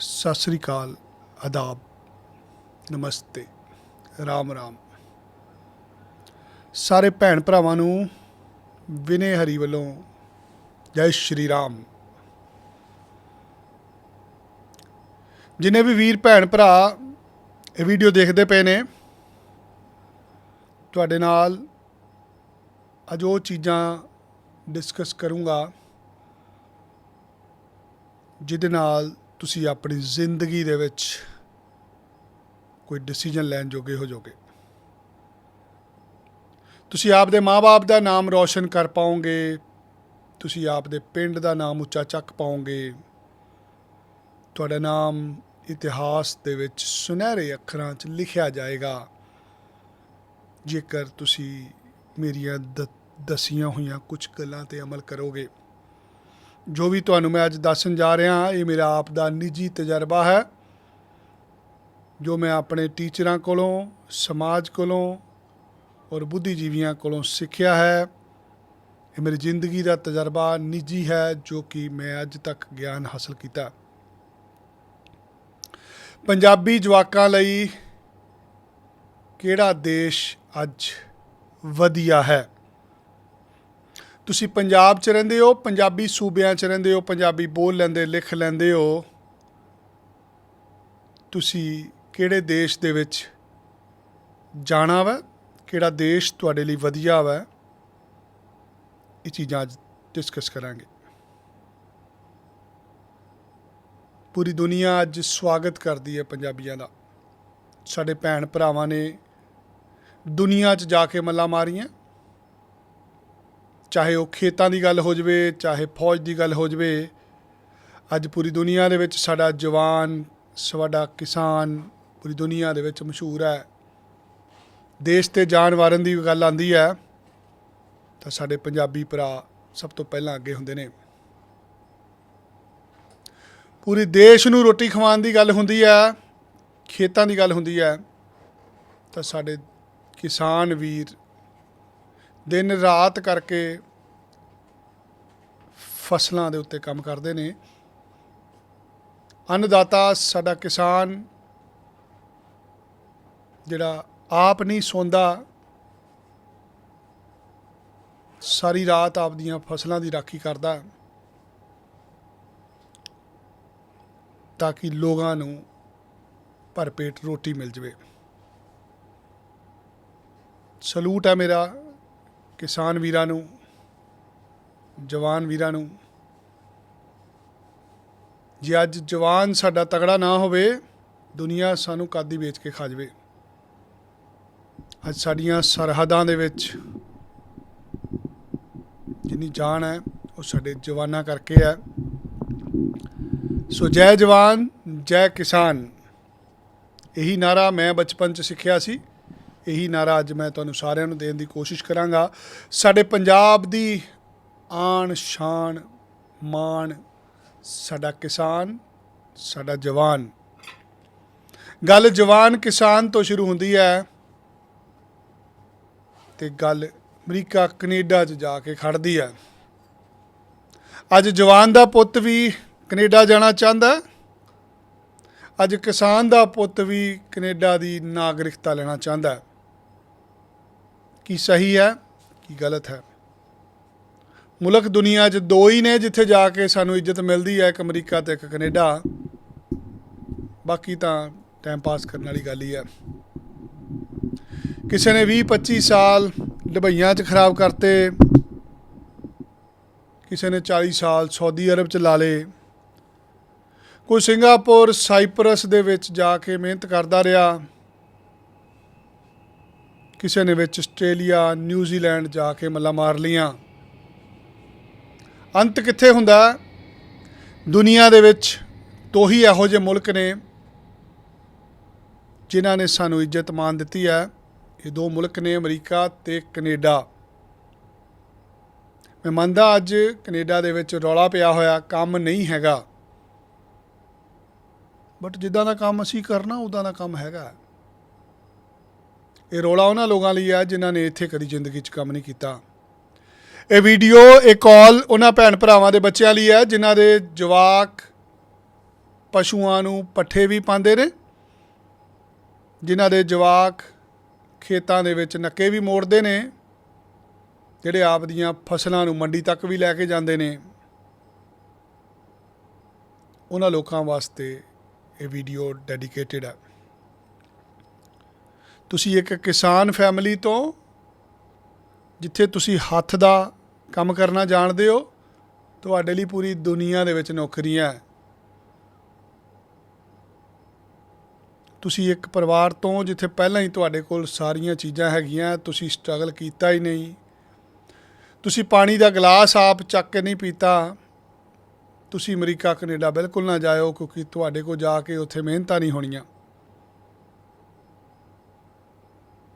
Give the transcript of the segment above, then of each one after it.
ਸਤਿ ਸ੍ਰੀ ਅਕਾਲ, ਆਦਾਬ, ਨਮਸਤੇ, ਰਾਮ ਰਾਮ। ਸਾਰੇ ਭੈਣ ਭਰਾਵਾਂ ਨੂੰ ਵਿਨੇ ਹਰੀ ਵੱਲੋਂ ਜੈ ਸ਼੍ਰੀ ਰਾਮ। ਜਿਨੇ ਵੀ ਵੀਰ, ਭੈਣ, ਭਰਾ ਇਹ ਵੀਡੀਓ ਦੇਖਦੇ ਪਏ ਨੇ, ਤੁਹਾਡੇ ਨਾਲ ਅੱਜ ਉਹ ਚੀਜ਼ਾਂ ਡਿਸਕਸ ਕਰੂੰਗਾ, ਜਿਹਦੇ ਨਾਲ ਤੁਸੀਂ ਆਪਣੀ ਜ਼ਿੰਦਗੀ ਦੇ ਵਿੱਚ ਕੋਈ ਡਿਸੀਜਨ ਲੈਣ ਜੋਗੇ ਹੋ ਜਾਓਗੇ। ਤੁਸੀਂ ਆਪਦੇ ਮਾਪੇ ਦਾ ਨਾਮ ਰੌਸ਼ਨ ਕਰ ਪਾਓਗੇ, ਤੁਸੀਂ ਆਪਦੇ ਪਿੰਡ ਦਾ ਨਾਮ ਉੱਚਾ ਚੱਕ ਪਾਓਗੇ। ਤੁਹਾਡਾ ਨਾਮ ਇਤਿਹਾਸ ਦੇ ਵਿੱਚ ਸੁਨਹਿਰੇ ਅੱਖਰਾਂ 'ਚ ਲਿਖਿਆ ਜਾਏਗਾ। ਜੇਕਰ ਤੁਸੀਂ ਮੇਰੀਆਂ ਦ- ਦਸੀਆਂ ਹੋਈਆਂ ਕੁਝ ਗੱਲਾਂ ਤੇ ਅਮਲ ਕਰੋਗੇ ਜੋ ਵੀ ਤੁਹਾਨੂੰ ਮੈਂ ਅੱਜ ਦੱਸਣ ਜਾ ਰਿਹਾ ਇਹ ਮੇਰਾ ਆਪ ਦਾ ਨਿੱਜੀ ਤਜਰਬਾ ਹੈ, ਜੋ ਮੈਂ ਆਪਣੇ ਟੀਚਰਾਂ ਕੋਲੋਂ, ਸਮਾਜ ਕੋਲੋਂ ਔਰ ਬੁੱਧੀਜੀਵੀਆਂ ਕੋਲੋਂ ਸਿੱਖਿਆ ਹੈ। ਇਹ ਮੇਰੀ ਜ਼ਿੰਦਗੀ ਦਾ ਤਜਰਬਾ ਨਿੱਜੀ ਹੈ, ਜੋ ਕਿ ਮੈਂ ਅੱਜ ਤੱਕ ਗਿਆਨ ਹਾਸਲ ਕੀਤਾ। ਪੰਜਾਬੀ ਜਵਾਕਾਂ ਲਈ ਕਿਹੜਾ ਦੇਸ਼ ਅੱਜ ਵਧੀਆ ਹੈ? ਤੁਸੀਂ ਪੰਜਾਬ 'ਚ ਰਹਿੰਦੇ ਹੋ, ਪੰਜਾਬੀ ਸੂਬਿਆਂ 'ਚ ਰਹਿੰਦੇ ਹੋ, ਪੰਜਾਬੀ ਬੋਲ ਲੈਂਦੇ, ਲਿਖ ਲੈਂਦੇ ਹੋ। ਤੁਸੀਂ ਕਿਹੜੇ ਦੇਸ਼ ਦੇ ਵਿੱਚ ਜਾਣਾ ਵਾ? ਕਿਹੜਾ ਦੇਸ਼ ਤੁਹਾਡੇ ਲਈ ਵਧੀਆ ਵਾ? ਇਹ ਚੀਜ਼ਾਂ ਅੱਜ ਡਿਸਕਸ ਕਰਾਂਗੇ। ਪੂਰੀ ਦੁਨੀਆ ਅੱਜ ਸਵਾਗਤ ਕਰਦੀ ਹੈ ਪੰਜਾਬੀਆਂ ਦਾ। ਸਾਡੇ ਭੈਣ ਭਰਾਵਾਂ ਨੇ ਦੁਨੀਆ 'ਚ ਜਾ ਕੇ ਮੱਲਾਂ ਮਾਰੀਆਂ। ਚਾਹੇ ਉਹ ਖੇਤਾਂ ਦੀ ਗੱਲ ਹੋ ਜਵੇ, ਚਾਹੇ ਫੌਜ ਦੀ ਗੱਲ ਹੋ ਜਵੇ, ਅੱਜ ਪੂਰੀ ਦੁਨੀਆ ਦੇ ਵਿੱਚ ਸਾਡਾ ਜਵਾਨ, ਸਾਡਾ ਕਿਸਾਨ ਪੂਰੀ ਦੁਨੀਆ ਦੇ ਵਿੱਚ ਮਸ਼ਹੂਰ ਹੈ। ਦੇਸ਼ ਤੇ ਜਾਨ ਵਾਰਨ ਦੀ ਗੱਲ ਆਂਦੀ ਹੈ, ਤਾਂ ਸਾਡੇ ਪੰਜਾਬੀ ਭਰਾ ਸਭ ਤੋਂ ਪਹਿਲਾਂ ਅੱਗੇ ਹੁੰਦੇ ਨੇ। ਪੂਰੇ ਦੇਸ਼ ਨੂੰ ਰੋਟੀ ਖਵਾਉਣ ਦੀ ਗੱਲ ਹੁੰਦੀ ਹੈ, ਖੇਤਾਂ ਦੀ ਗੱਲ ਹੁੰਦੀ ਹੈ, ਤਾਂ ਸਾਡੇ ਕਿਸਾਨ ਵੀਰ ਦਿਨ ਰਾਤ ਕਰਕੇ ਫਸਲਾਂ ਦੇ ਉੱਤੇ ਕੰਮ ਕਰਦੇ ਨੇ। ਅੰਨਦਾਤਾ ਸਾਡਾ ਕਿਸਾਨ ਜਿਹੜਾ ਆਪ ਨਹੀਂ ਸੌਂਦਾ, ਸਾਰੀ ਰਾਤ ਆਪਦੀਆਂ ਫਸਲਾਂ ਦੀ ਰਾਖੀ ਕਰਦਾ ਤਾਂ ਕਿ ਲੋਕਾਂ ਨੂੰ ਭਰਪੇਟ ਰੋਟੀ ਮਿਲ ਜਵੇ। ਸਲੂਟ ਹੈ ਮੇਰਾ ਕਿਸਾਨ ਵੀਰਾਂ ਨੂੰ, ਜਵਾਨ ਵੀਰਾਂ ਨੂੰ। ਜੇ ਅੱਜ ਜਵਾਨ ਸਾਡਾ ਤਗੜਾ ਨਾ ਹੋਵੇ, ਦੁਨੀਆ ਸਾਨੂੰ ਕਾਦੀ ਵੇਚ ਕੇ ਖਾ ਜਵੇ? ਅੱਜ ਸਾਡੀਆਂ ਸਰਹੱਦਾਂ ਦੇ ਵਿੱਚ ਜਿੰਨੀ ਜਾਨ ਹੈ, ਉਹ ਸਾਡੇ ਜਵਾਨਾਂ ਕਰਕੇ ਹੈ। ਸੋ ਜੈ ਜਵਾਨ, ਜੈ ਕਿਸਾਨ। ਇਹੀ ਨਾਰਾ ਮੈਂ ਬਚਪਨ ਚ ਸਿੱਖਿਆ ਸੀ। ਇਹੀ ਨਾਰਾ ਅੱਜ ਮੈਂ ਤੁਹਾਨੂੰ ਸਾਰਿਆਂ ਨੂੰ ਦੇਣ ਦੀ ਕੋਸ਼ਿਸ਼ ਕਰਾਂਗਾ। ਸਾਡੇ ਪੰਜਾਬ ਦੀ ਆਣ ਸ਼ਾਨ ਮਾਣ ਸਾਡਾ ਕਿਸਾਨ, ਸਾਡਾ ਜਵਾਨ। ਗੱਲ ਜਵਾਨ ਕਿਸਾਨ ਤੋਂ ਸ਼ੁਰੂ ਹੁੰਦੀ ਹੈ ਤੇ ਗੱਲ ਅਮਰੀਕਾ, ਕੈਨੇਡਾ 'ਚ ਜਾ ਕੇ ਖੜਦੀ ਹੈ। ਅੱਜ ਜਵਾਨ ਦਾ ਪੁੱਤ ਵੀ ਕੈਨੇਡਾ ਜਾਣਾ ਚਾਹੁੰਦਾ ਅੱਜ ਕਿਸਾਨ ਦਾ ਪੁੱਤ ਵੀ ਕੈਨੇਡਾ ਦੀ ਨਾਗਰਿਕਤਾ ਲੈਣਾ ਚਾਹੁੰਦਾ ਕੀ ਸਹੀ ਹੈ, ਕੀ ਗਲਤ ਹੈ? ਮੁਲਕ ਦੁਨੀਆ 'ਚ ਦੋ ਹੀ ਨੇ ਜਿੱਥੇ ਜਾ ਕੇ ਸਾਨੂੰ ਇੱਜ਼ਤ ਮਿਲਦੀ ਹੈ, ਇੱਕ ਅਮਰੀਕਾ ਤੇ ਇੱਕ ਕੈਨੇਡਾ। ਬਾਕੀ ਤਾਂ ਟਾਈਮ ਪਾਸ ਕਰਨ ਵਾਲੀ ਗੱਲ ਹੀ ਹੈ। ਕਿਸੇ ਨੇ 20 25 ਸਾਲ ਦੁਬਈਆਂ 'ਚ ਖਰਾਬ ਕਰਤੇ, ਕਿਸੇ ਨੇ 40 ਸਾਲ ਸਾਊਦੀ ਅਰਬ 'ਚ ਲਾ ਲਏ। ਕੋਈ ਸਿੰਗਾਪੁਰ, ਸਾਈਪਰਸ ਦੇ ਵਿੱਚ ਜਾ ਕੇ ਮਿਹਨਤ ਕਰਦਾ ਰਿਹਾ। ਕਿਸੇ ਨੇ ਵਿੱਚ ਆਸਟ੍ਰੇਲੀਆ, ਨਿਊਜ਼ੀਲੈਂਡ ਜਾ ਕੇ ਮੱਲਾ ਮਾਰ ਲੀਆਂ ਅੰਤ ਕਿੱਥੇ ਹੁੰਦਾ? ਦੁਨੀਆ ਦੇ ਵਿੱਚ ਦੋ ਹੀ ਇਹੋ ਜਿਹੇ ਮੁਲਕ ਨੇ ਜਿਨ੍ਹਾਂ ਨੇ ਸਾਨੂੰ ਇੱਜ਼ਤ ਮਾਨ ਦਿੱਤੀ ਹੈ। ਇਹ ਦੋ ਮੁਲਕ ਨੇ, ਅਮਰੀਕਾ ਤੇ ਕੈਨੇਡਾ। ਮੈਂ ਮੰਨਦਾ ਅੱਜ ਕੈਨੇਡਾ ਦੇ ਵਿੱਚ ਰੌਲਾ ਪਿਆ ਹੋਇਆ, ਕੰਮ ਨਹੀਂ ਹੈਗਾ। ਬਟ ਜਿੱਦਾਂ ਦਾ ਕੰਮ ਅਸੀਂ ਕਰਨਾ ਉਦਾਂ ਦਾ ਕੰਮ ਹੈਗਾ। ਇਹ ਰੌਲਾ ਉਹਨਾਂ ਲੋਕਾਂ ਲਈ ਹੈ ਜਿਨ੍ਹਾਂ ਨੇ ਇੱਥੇ ਕਦੀ ਜ਼ਿੰਦਗੀ 'ਚ ਕੰਮ ਨਹੀਂ ਕੀਤਾ। ਇਹ ਵੀਡੀਓ ਇਹ ਕਾਲ ਉਹਨਾਂ ਭੈਣ ਭਰਾਵਾਂ ਦੇ ਬੱਚਿਆਂ ਲਈ ਹੈ, ਜਿਨ੍ਹਾਂ ਦੇ ਜਵਾਕ ਪਸ਼ੂਆਂ ਨੂੰ ਪੱਠੇ ਵੀ ਪਾਉਂਦੇ ਨੇ, ਜਿਨ੍ਹਾਂ ਦੇ ਜਵਾਕ ਖੇਤਾਂ ਦੇ ਵਿੱਚ ਨੱਕੇ ਵੀ ਮੋੜਦੇ ਨੇ, ਜਿਹੜੇ ਆਪ ਦੀਆਂ ਫਸਲਾਂ ਨੂੰ ਮੰਡੀ ਤੱਕ ਵੀ ਲੈ ਕੇ ਜਾਂਦੇ ਨੇ। ਉਹਨਾਂ ਲੋਕਾਂ ਵਾਸਤੇ ਇਹ ਵੀਡੀਓ ਡੈਡੀਕੇਟਿਡ ਹੈ। ਤੁਸੀਂ ਇੱਕ ਕਿਸਾਨ ਫੈਮਿਲੀ ਤੋਂ, ਜਿੱਥੇ ਤੁਸੀਂ ਹੱਥ ਦਾ ਕੰਮ ਕਰਨਾ ਜਾਣਦੇ ਹੋ? ਤੁਹਾਡੇ ਲਈ ਪੂਰੀ ਦੁਨੀਆ ਦੇ ਵਿੱਚ ਨੌਕਰੀਆਂ ਹੈ। ਤੁਸੀਂ ਇੱਕ ਪਰਿਵਾਰ ਤੋਂ ਜਿੱਥੇ ਪਹਿਲਾਂ ਹੀ ਤੁਹਾਡੇ ਕੋਲ ਸਾਰੀਆਂ ਚੀਜ਼ਾਂ ਹੈਗੀਆਂ, ਤੁਸੀਂ ਸਟਰਗਲ ਕੀਤਾ ਹੀ ਨਹੀਂ। ਤੁਸੀਂ ਪਾਣੀ ਦਾ ਗਲਾਸ ਆਪ ਚੱਕ ਕੇ ਨਹੀਂ ਪੀਤਾ। ਤੁਸੀਂ ਅਮਰੀਕਾ, ਕੈਨੇਡਾ ਬਿਲਕੁਲ ਨਾ ਜਾਇਓ, ਕਿਉਂਕਿ ਤੁਹਾਡੇ ਕੋਲ ਜਾ ਕੇ ਉੱਥੇ ਮਿਹਨਤਾਂ ਨਹੀਂ ਹੋਣੀਆਂ।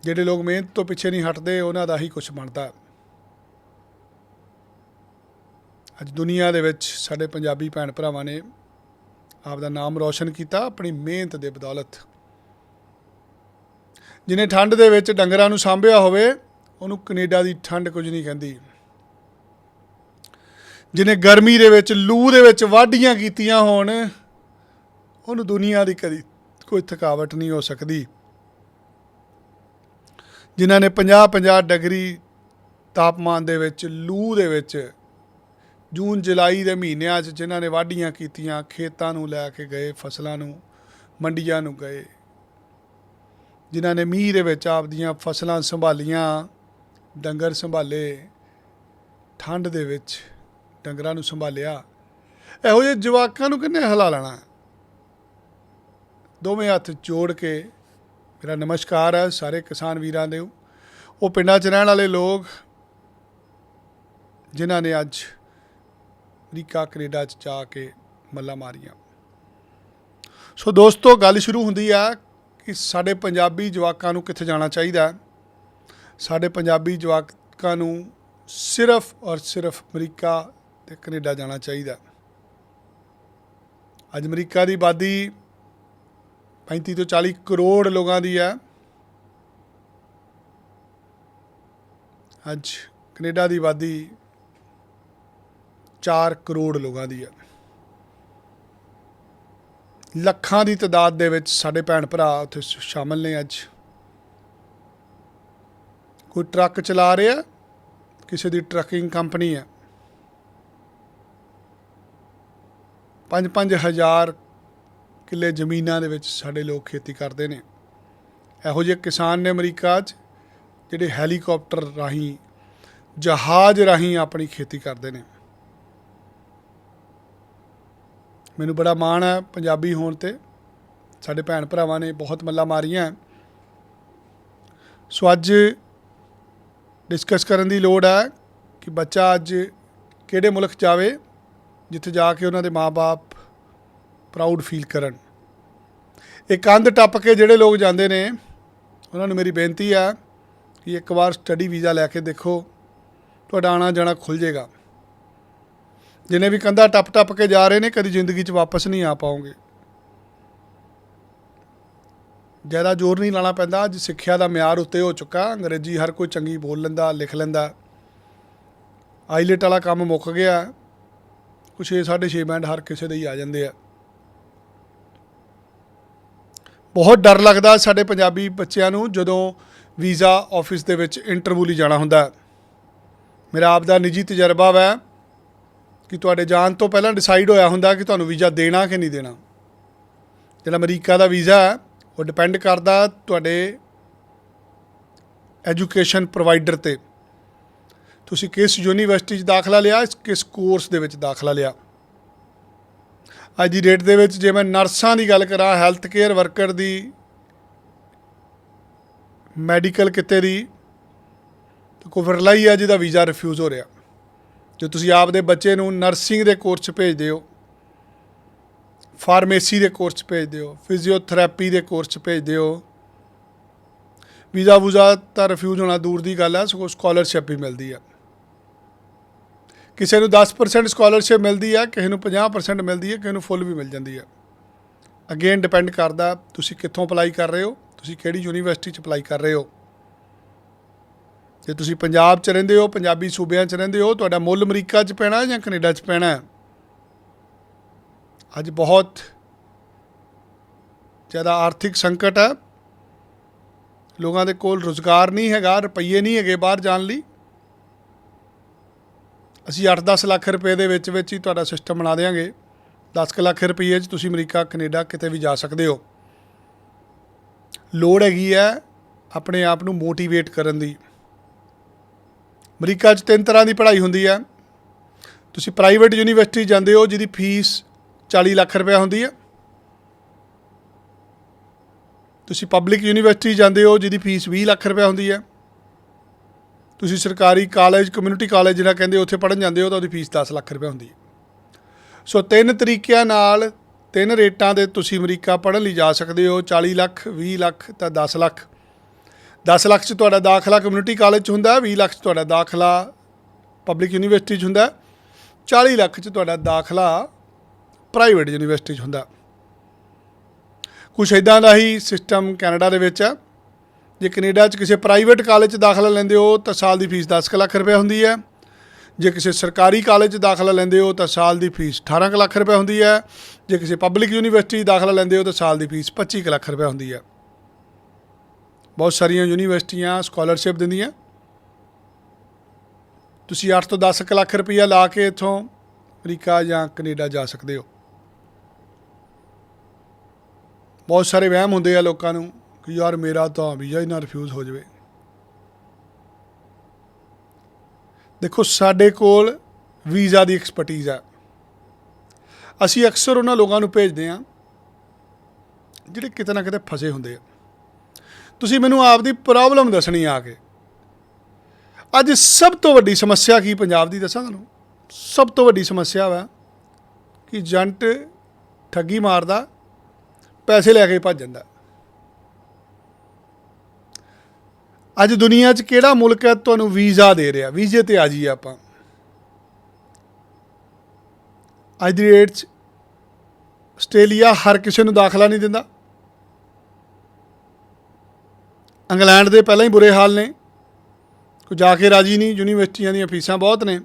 ਜਿਹੜੇ ਲੋਕ ਮਿਹਨਤ ਤੋਂ ਪਿੱਛੇ ਨਹੀਂ ਹਟਦੇ, ਉਹਨਾਂ ਦਾ ਹੀ ਕੁਝ ਬਣਦਾ। ਅੱਜ ਦੁਨੀਆ ਦੇ ਵਿੱਚ ਸਾਡੇ ਪੰਜਾਬੀ ਭੈਣ ਭਰਾਵਾਂ ਨੇ ਆਪ ਦਾ ਨਾਮ ਰੌਸ਼ਨ ਕੀਤਾ, ਆਪਣੀ ਮਿਹਨਤ ਦੇ ਬਦੌਲਤ। ਜਿਹਨੇ ਠੰਡ ਦੇ ਵਿੱਚ ਡੰਗਰਾਂ ਨੂੰ ਸਾਂਭਿਆ ਹੋਵੇ, ਉਹਨੂੰ ਕੈਨੇਡਾ ਦੀ ਠੰਡ ਕੁਝ ਨਹੀਂ ਕਹਿੰਦੀ। ਜਿਹਨੇ ਗਰਮੀ ਦੇ ਵਿੱਚ, ਲੂ ਦੇ ਵਿੱਚ ਵਾਢੀਆਂ ਕੀਤੀਆਂ ਹੋਣ, ਉਹਨੂੰ ਦੁਨੀਆ ਦੀ ਕਦੀ ਕੋਈ ਥਕਾਵਟ ਨਹੀਂ ਹੋ ਸਕਦੀ। ਜਿਨ੍ਹਾਂ ਨੇ 50-50 ਡਿਗਰੀ ਤਾਪਮਾਨ ਦੇ ਵਿੱਚ, ਲੂ ਦੇ ਵਿੱਚ ਜੂਨ, ਜੁਲਾਈ ਦੇ ਮਹੀਨਿਆਂ 'ਚ ਜਿਨ੍ਹਾਂ ਨੇ ਵਾਢੀਆਂ ਕੀਤੀਆਂ, ਖੇਤਾਂ ਨੂੰ ਲੈ ਕੇ ਗਏ, ਫਸਲਾਂ ਨੂੰ, ਮੰਡੀਆਂ ਨੂੰ ਗਏ। ਜਿਨ੍ਹਾਂ ਨੇ ਮੀਂਹ ਦੇ ਵਿੱਚ ਆਪਦੀਆਂ ਫਸਲਾਂ ਸੰਭਾਲੀਆਂ, ਡੰਗਰ ਸੰਭਾਲੇ, ਠੰਡ ਦੇ ਵਿੱਚ ਡੰਗਰਾਂ ਨੂੰ ਸੰਭਾਲਿਆ। ਇਹੋ ਜਿਹੇ ਜਵਾਕਾਂ ਨੂੰ ਕਿੰਨੇ ਹਲਾ ਲੈਣਾ? ਦੋਵੇਂ ਹੱਥ ਜੋੜ ਕੇ ਮੇਰਾ ਨਮਸਕਾਰ ਹੈ ਸਾਰੇ ਕਿਸਾਨ ਵੀਰਾਂ ਦੇ। ਉਹ ਪਿੰਡਾਂ 'ਚ ਰਹਿਣ ਵਾਲੇ ਲੋਕ, ਜਿਨ੍ਹਾਂ ਨੇ ਅੱਜ ਅਮਰੀਕਾ, ਕੈਨੇਡਾ 'ਚ ਜਾ ਕੇ ਮੱਲਾ ਮਾਰੀਆਂ। ਸੋ ਦੋਸਤੋ, ਗੱਲ ਸ਼ੁਰੂ ਹੁੰਦੀ ਆ ਕਿ ਸਾਡੇ ਪੰਜਾਬੀ ਜਵਾਕਾਂ ਨੂੰ ਕਿੱਥੇ ਜਾਣਾ ਚਾਹੀਦਾ ਸਾਡੇ ਪੰਜਾਬੀ ਜਵਾਕਾਂ ਨੂੰ ਸਿਰਫ ਔਰ ਸਿਰਫ ਅਮਰੀਕਾ ਤੇ ਕੈਨੇਡਾ ਜਾਣਾ ਚਾਹੀਦਾ ਅੱਜ ਅਮਰੀਕਾ ਦੀ ਆਬਾਦੀ 35 ਤੋਂ 40 ਕਰੋੜ ਲੋਕਾਂ ਦੀ ਹੈ। ਅੱਜ ਕੈਨੇਡਾ ਦੀ ਆਬਾਦੀ 4 ਕਰੋੜ ਲੋਕਾਂ ਦੀ ਹੈ। ਲੱਖਾਂ ਦੀ ਤਾਦਾਦ ਦੇ ਵਿੱਚ ਸਾਡੇ ਭੈਣ ਭਰਾ ਉੱਥੇ ਸ਼- ਸ਼ਾਮਲ ਨੇ ਅੱਜ। ਕੋਈ ਟਰੱਕ ਚਲਾ ਰਿਹਾ ਕਿਸੇ ਦੀ ਟਰੱਕਿੰਗ ਕੰਪਨੀ ਹੈ। 5-5 ਹਜ਼ਾਰ ਕਿੱਲੇ ਜ਼ਮੀਨਾਂ ਦੇ ਵਿੱਚ ਸਾਡੇ ਲੋਕ ਖੇਤੀ ਕਰਦੇ ਨੇ। ਇਹੋ ਜਿਹੇ ਕਿਸਾਨ ਨੇ ਅਮਰੀਕਾ 'ਚ, ਜਿਹੜੇ ਹੈਲੀਕਾਪਟਰ ਰਾਹੀਂ, ਜਹਾਜ਼ ਰਾਹੀਂ ਆਪਣੀ ਖੇਤੀ ਕਰਦੇ ਨੇ। ਮੈਨੂੰ ਬੜਾ ਮਾਣ ਹੈ ਪੰਜਾਬੀ ਹੋਣ ਤੇ। ਸਾਡੇ ਭੈਣ ਭਰਾਵਾਂ ਨੇ ਬਹੁਤ ਮੱਲਾ ਮਾਰੀਆਂ। ਸੋ ਅੱਜ ਡਿਸਕਸ ਕਰਨ ਦੀ ਲੋੜ ਹੈ ਕਿ ਬੱਚਾ ਅੱਜ ਕਿਹੜੇ ਮੁਲਕ ਜਾਵੇ, ਜਿੱਥੇ ਜਾ ਕੇ ਉਹਨਾਂ ਦੇ ਮਾਪੇ ਪ੍ਰਾਊਡ ਫੀਲ ਕਰਨ। ਇਹ ਕੰਧ ਟੱਪ ਕੇ ਜਿਹੜੇ ਲੋਕ ਜਾਂਦੇ ਨੇ, ਉਹਨਾਂ ਨੂੰ ਮੇਰੀ ਬੇਨਤੀ ਹੈ ਕਿ ਇੱਕ ਵਾਰ ਸਟੱਡੀ ਵੀਜ਼ਾ ਲੈ ਕੇ ਦੇਖੋ, ਤੁਹਾਡਾ ਆਣਾ ਜਾਣਾ ਖੁੱਲ ਜਾਏਗਾ। ਜਿਨੇ ਵੀ ਕੰਧਾ ਟੱਪ ਟੱਪ ਕੇ ਜਾ ਰਹੇ ਨੇ, ਕਦੀ ਜ਼ਿੰਦਗੀ 'ਚ ਵਾਪਸ ਨਹੀਂ ਆ ਪਾਉਂਗੇ ਜ਼ਿਆਦਾ ਜ਼ੋਰ ਨਹੀਂ ਲਾਣਾ ਪੈਂਦਾ, ਅੱਜ ਸਿੱਖਿਆ ਦਾ ਮਿਆਰ ਉੱਤੇ ਹੋ ਚੁੱਕਾ, ਅੰਗਰੇਜ਼ੀ ਹਰ ਕੋਈ ਚੰਗੀ ਬੋਲ ਲੈਂਦਾ, ਲਿਖ ਲੈਂਦਾ। ਆਈਲੈਟ ਵਾਲਾ ਕੰਮ ਮੁੱਕ ਗਿਆ, ਕੁਛ 6 6.5 ਬੈਂਡ ਹਰ ਕਿਸੇ ਦੇ ਹੀ ਆ ਜਾਂਦੇ ਆ। ਬਹੁਤ ਡਰ ਲੱਗਦਾ ਸਾਡੇ ਪੰਜਾਬੀ ਬੱਚਿਆਂ ਨੂੰ ਜਦੋਂ ਵੀਜ਼ਾ ਆਫਿਸ ਦੇ ਵਿੱਚ ਇੰਟਰਵਿਊ ਲਈ ਜਾਣਾ ਹੁੰਦਾ। ਮੇਰਾ ਆਪ ਦਾ ਨਿੱਜੀ ਤਜਰਬਾ ਹੈ ਕਿ ਤੁਹਾਡੇ ਜਾਣ ਤੋਂ ਪਹਿਲਾਂ ਡਿਸਾਈਡ ਹੋਇਆ ਹੁੰਦਾ ਕਿ ਤੁਹਾਨੂੰ ਵੀਜ਼ਾ ਦੇਣਾ ਕਿ ਨਹੀਂ ਦੇਣਾ। ਜਿਹੜਾ ਅਮਰੀਕਾ ਦਾ ਵੀਜ਼ਾ ਹੈ, ਉਹ ਡਿਪੈਂਡ ਕਰਦਾ ਤੁਹਾਡੇ ਐਜੂਕੇਸ਼ਨ ਪ੍ਰੋਵਾਈਡਰ ਤੇ। ਤੁਸੀਂ ਕਿਸ ਯੂਨੀਵਰਸਿਟੀ 'ਚ ਦਾਖਲਾ ਲਿਆ, ਕਿਸ ਕੋਰਸ ਦੇ ਵਿੱਚ ਦਾਖਲਾ ਲਿਆ। ਅੱਜ ਦੀ ਡੇਟ ਦੇ ਵਿੱਚ ਜੇ ਮੈਂ ਨਰਸਾਂ ਦੀ ਗੱਲ ਕਰਾਂ ਹੈਲਥ ਕੇਅਰ ਵਰਕਰ ਦੀ ਮੈਡੀਕਲ ਕਿਤੇ ਦੀ, ਤਾਂ ਕੁਫਰਲਾ ਹੀ ਆ ਜਿਹਦਾ ਵੀਜ਼ਾ ਰਿਫਿਊਜ਼ ਹੋ ਰਿਹਾ। ਜੇ ਤੁਸੀਂ ਆਪਦੇ ਬੱਚੇ ਨੂੰ ਨਰਸਿੰਗ ਦੇ ਕੋਰਸ 'ਚ ਭੇਜਦੇ ਹੋ, ਫਾਰਮੇਸੀ ਦੇ ਕੋਰਸ 'ਚ ਭੇਜਦੇ ਹੋ, ਫਿਜ਼ੀਓਥੈਰੇਪੀ ਦੇ ਕੋਰਸ 'ਚ ਭੇਜਦੇ ਹੋ ਵੀਜ਼ਾ ਵੂਜ਼ਾ ਤਾਂ ਰਿਫਿਊਜ਼ ਹੋਣਾ ਦੂਰ ਦੀ ਗੱਲ ਹੈ ਸਗੋਂ ਸਕਾਲਰਸ਼ਿਪ ਵੀ ਮਿਲਦੀ ਹੈ ਕਿਸੇ ਨੂੰ 10% ਸਕਾਲਰਸ਼ਿਪ ਮਿਲਦੀ ਹੈ ਕਿਸੇ ਨੂੰ 50% ਮਿਲਦੀ ਹੈ ਕਿਸੇ ਨੂੰ ਫੁੱਲ ਵੀ ਮਿਲ ਜਾਂਦੀ ਹੈ ਅਗੇਨ ਡਿਪੈਂਡ ਕਰਦਾ, ਤੁਸੀਂ ਕਿੱਥੋਂ ਅਪਲਾਈ ਕਰ ਰਹੇ ਹੋ, ਤੁਸੀਂ ਕਿਹੜੀ ਯੂਨੀਵਰਸਿਟੀ 'ਚ ਅਪਲਾਈ ਕਰ ਰਹੇ ਹੋ। ਜੇ ਤੁਸੀਂ ਪੰਜਾਬ 'ਚ ਰਹਿੰਦੇ ਹੋ, ਪੰਜਾਬੀ ਸੂਬਿਆਂ 'ਚ ਰਹਿੰਦੇ ਹੋ, ਤੁਹਾਡਾ ਮੁੱਲ ਅਮਰੀਕਾ 'ਚ ਪੈਣਾ ਜਾਂ ਕੈਨੇਡਾ 'ਚ ਪੈਣਾ? ਅੱਜ ਬਹੁਤ ਜ਼ਿਆਦਾ ਆਰਥਿਕ ਸੰਕਟ ਹੈ। ਲੋਕਾਂ ਦੇ ਕੋਲ ਰੁਜ਼ਗਾਰ ਨਹੀਂ ਹੈਗਾ, ਰੁਪਈਏ ਨਹੀਂ ਹੈਗੇ ਬਾਹਰ ਜਾਣ ਲਈ। ਅਸੀਂ 8-10 ਲੱਖ ਰੁਪਏ ਦੇ ਵਿੱਚ ਵਿੱਚ ਹੀ ਤੁਹਾਡਾ ਸਿਸਟਮ ਬਣਾ ਦੇਵਾਂਗੇ 10 ਕੁ ਲੱਖ ਰੁਪਏ 'ਚ ਤੁਸੀਂ ਅਮਰੀਕਾ, ਕੈਨੇਡਾ ਕਿਤੇ ਵੀ ਜਾ ਸਕਦੇ ਹੋ। ਲੋੜ ਹੈਗੀ ਹੈ ਆਪਣੇ ਆਪ ਨੂੰ ਮੋਟੀਵੇਟ ਕਰਨ ਦੀ। ਅਮਰੀਕਾ 'ਚ ਤਿੰਨ ਤਰ੍ਹਾਂ ਦੀ ਪੜ੍ਹਾਈ ਹੁੰਦੀ ਹੈ ਤੁਸੀਂ ਪ੍ਰਾਈਵੇਟ ਯੂਨੀਵਰਸਿਟੀ ਜਾਂਦੇ ਹੋ, ਜਿਹਦੀ ਫੀਸ 40 ਲੱਖ ਰੁਪਏ ਹੁੰਦੀ ਹੈ ਤੁਸੀਂ ਪਬਲਿਕ ਯੂਨੀਵਰਸਿਟੀ ਜਾਂਦੇ ਹੋ, ਜਿਹਦੀ ਫੀਸ 20 ਲੱਖ ਰੁਪਏ ਹੁੰਦੀ ਹੈ ਤੁਸੀਂ ਸਰਕਾਰੀ ਕਾਲਜ, ਕਮਿਊਨਿਟੀ ਕਾਲਜ ਜਿਹੜਾ ਕਹਿੰਦੇ ਉੱਥੇ ਪੜ੍ਹਨ ਜਾਂਦੇ ਹੋ, ਤਾਂ ਉਹਦੀ ਫੀਸ 10 ਲੱਖ ਰੁਪਏ ਹੁੰਦੀ ਹੈ ਸੋ ਤਿੰਨ ਤਰੀਕਿਆਂ ਨਾਲ ਤਿੰਨ ਰੇਟਾਂ ਦੇ ਤੁਸੀਂ ਅਮਰੀਕਾ ਪੜ੍ਹਨ ਲਈ ਜਾ ਸਕਦੇ ਹੋ। 40 ਲੱਖ 20 ਲੱਖ, ਤਾਂ 10 ਲੱਖ। 10 ਲੱਖ 'ਚ ਤੁਹਾਡਾ ਦਾਖਲਾ ਕਮਿਊਨਿਟੀ ਕਾਲਜ 'ਚ ਹੁੰਦਾ ਹੈ, 20 ਲੱਖ 'ਚ ਤੁਹਾਡਾ ਦਾਖਲਾ ਪਬਲਿਕ ਯੂਨੀਵਰਸਿਟੀ 'ਚ ਹੁੰਦਾ ਹੈ, 40 ਲੱਖ 'ਚ ਤੁਹਾਡਾ ਦਾਖਲਾ ਪ੍ਰਾਈਵੇਟ ਯੂਨੀਵਰਸਿਟੀ 'ਚ ਹੁੰਦਾ। ਹੈ। ਕੁਛ ਇਦਾਂ ਦਾ ਹੀ ਸਿਸਟਮ ਕੈਨੇਡਾ ਦੇ ਵਿੱਚ ਹੈ। ਜੇ ਕੈਨੇਡਾ 'ਚ ਕਿਸੇ ਪ੍ਰਾਈਵੇਟ ਕਾਲਜ 'ਚ ਦਾਖਲਾ ਲੈਂਦੇ ਹੋ ਤਾਂ ਸਾਲ ਦੀ ਫੀਸ 10 ਕੁ ਲੱਖ ਰੁਪਏ ਹੁੰਦੀ ਹੈ। ਜੇ ਕਿਸੇ ਸਰਕਾਰੀ ਕਾਲਜ 'ਚ ਦਾਖਲਾ ਲੈਂਦੇ ਹੋ ਤਾਂ ਸਾਲ ਦੀ ਫੀਸ 18 ਕੁ ਲੱਖ ਰੁਪਏ ਹੁੰਦੀ ਹੈ। ਜੇ ਕਿਸੇ ਪਬਲਿਕ ਯੂਨੀਵਰਸਿਟੀ 'ਚ ਦਾਖਲਾ ਲੈਂਦੇ ਹੋ ਤਾਂ ਸਾਲ ਦੀ ਫੀਸ 25 ਕੁ ਲੱਖ ਰੁਪਏ ਹੁੰਦੀ ਹੈ। ਬਹੁਤ ਸਾਰੀਆਂ ਯੂਨੀਵਰਸਿਟੀਆਂ ਸਕਾਲਰਸ਼ਿਪ ਦਿੰਦੀਆਂ। ਤੁਸੀਂ 8 ਤੋਂ 10 ਕੁ ਲੱਖ ਰੁਪਈਆ ਲਾ ਕੇ ਇੱਥੋਂ ਅਮਰੀਕਾ ਜਾਂ ਕੈਨੇਡਾ ਜਾ ਸਕਦੇ ਹੋ। ਬਹੁਤ ਸਾਰੇ ਵਹਿਮ ਹੁੰਦੇ ਆ ਲੋਕਾਂ ਨੂੰ ਕਿ ਯਾਰ ਮੇਰਾ ਤਾਂ ਵੀਜ਼ਾ ਹੀ ਨਾ ਰਿਫਿਊਜ਼ ਹੋ ਜਾਵੇ। ਦੇਖੋ, ਸਾਡੇ ਕੋਲ ਵੀਜ਼ਾ ਦੀ ਐਕਸਪਰਟੀਜ਼ ਆ। ਅਸੀਂ ਅਕਸਰ ਉਹਨਾਂ ਲੋਕਾਂ ਨੂੰ ਭੇਜਦੇ ਹਾਂ ਜਿਹੜੇ ਕਿਤੇ ਨਾ ਕਿਤੇ ਫਸੇ ਹੁੰਦੇ ਆ। ਤੁਸੀਂ ਮੈਨੂੰ ਆਪਦੀ ਪ੍ਰੋਬਲਮ ਦੱਸਣੀ ਆ ਕੇ। ਅੱਜ ਸਭ ਤੋਂ ਵੱਡੀ ਸਮੱਸਿਆ ਕੀ ਪੰਜਾਬ ਦੀ ਦੱਸਾਂ ਤੁਹਾਨੂੰ? ਸਭ ਤੋਂ ਵੱਡੀ ਸਮੱਸਿਆ ਵਾ ਕਿ ਜੰਟ ਠੱਗੀ ਮਾਰਦਾ, ਪੈਸੇ ਲੈ ਕੇ ਭੱਜ ਜਾਂਦਾ। ਅੱਜ ਦੁਨੀਆ 'ਚ ਕਿਹੜਾ ਮੁਲਕ ਹੈ ਤੁਹਾਨੂੰ ਵੀਜ਼ਾ ਦੇ ਰਿਹਾ? ਵੀਜ਼ੇ ਤੇ ਆ ਜਾਈਏ ਆਪਾਂ। ਅੱਜ ਦੀ ਡੇਟ 'ਚ ਆਸਟ੍ਰੇਲੀਆ ਹਰ ਕਿਸੇ ਨੂੰ ਦਾਖਲਾ ਨਹੀਂ ਦਿੰਦਾ। ਇੰਗਲੈਂਡ ਦੇ ਪਹਿਲਾਂ ਹੀ ਬੁਰੇ ਹਾਲ ਨੇ। ਕੋਈ ਜਾ ਕੇ ਰਾਜੀ ਨਹੀਂ, ਯੂਨੀਵਰਸਿਟੀਆਂ ਦੀਆਂ ਫੀਸਾਂ ਬਹੁਤ ਨੇ।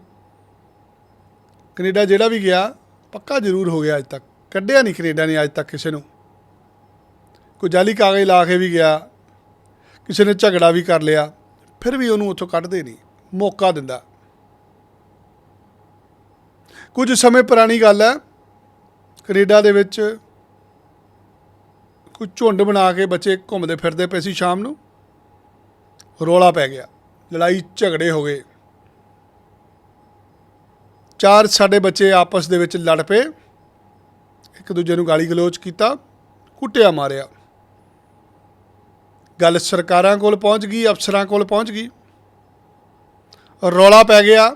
ਕੈਨੇਡਾ ਜਿਹੜਾ ਵੀ ਗਿਆ, ਪੱਕਾ ਜ਼ਰੂਰ ਹੋ ਗਿਆ ਅੱਜ ਤੱਕ। ਕੱਢਿਆ ਨਹੀਂ ਕੈਨੇਡਾ ਨੇ ਅੱਜ ਤੱਕ ਕਿਸੇ ਨੂੰ। ਕੋਈ ਜਾਲੀ ਕਾਗਜ਼ ਲਾ ਕੇ ਵੀ ਗਿਆ, ਕਿਸੇ ਨੇ ਝਗੜਾ ਵੀ ਕਰ ਲਿਆ, ਫਿਰ ਵੀ ਉਹਨੂੰ ਉੱਥੋਂ ਕੱਢਦੇ ਨਹੀਂ, ਮੌਕਾ ਦਿੰਦਾ। ਕੁਝ ਸਮੇਂ ਪੁਰਾਣੀ ਗੱਲ ਹੈ, ਕੈਨੇਡਾ ਦੇ ਵਿੱਚ ਕੋਈ ਝੁੰਡ ਬਣਾ ਕੇ ਬੱਚੇ ਘੁੰਮਦੇ ਫਿਰਦੇ ਪਏ ਸੀ ਸ਼ਾਮ ਨੂੰ। ਰੋਲਾ ਪੈ ਗਿਆ। ਲੜਾਈ ਝਗੜੇ ਹੋ ਗਏ। ਚਾਰ ਸਾਡੇ ਬੱਚੇ ਆਪਸ ਦੇ ਵਿੱਚ ਲੜ ਪਏ। ਇੱਕ ਦੂਜੇ ਨੂੰ ਗਾਲੀ ਗਲੋਚ ਕੀਤਾ, ਕੁੱਟਿਆ ਮਾਰਿਆ। ਗੱਲ ਸਰਕਾਰਾਂ ਕੋਲ ਪਹੁੰਚ ਗਈ, ਅਫਸਰਾਂ ਕੋਲ ਪਹੁੰਚ ਗਈ। ਰੌਲਾ ਪੈ ਗਿਆ।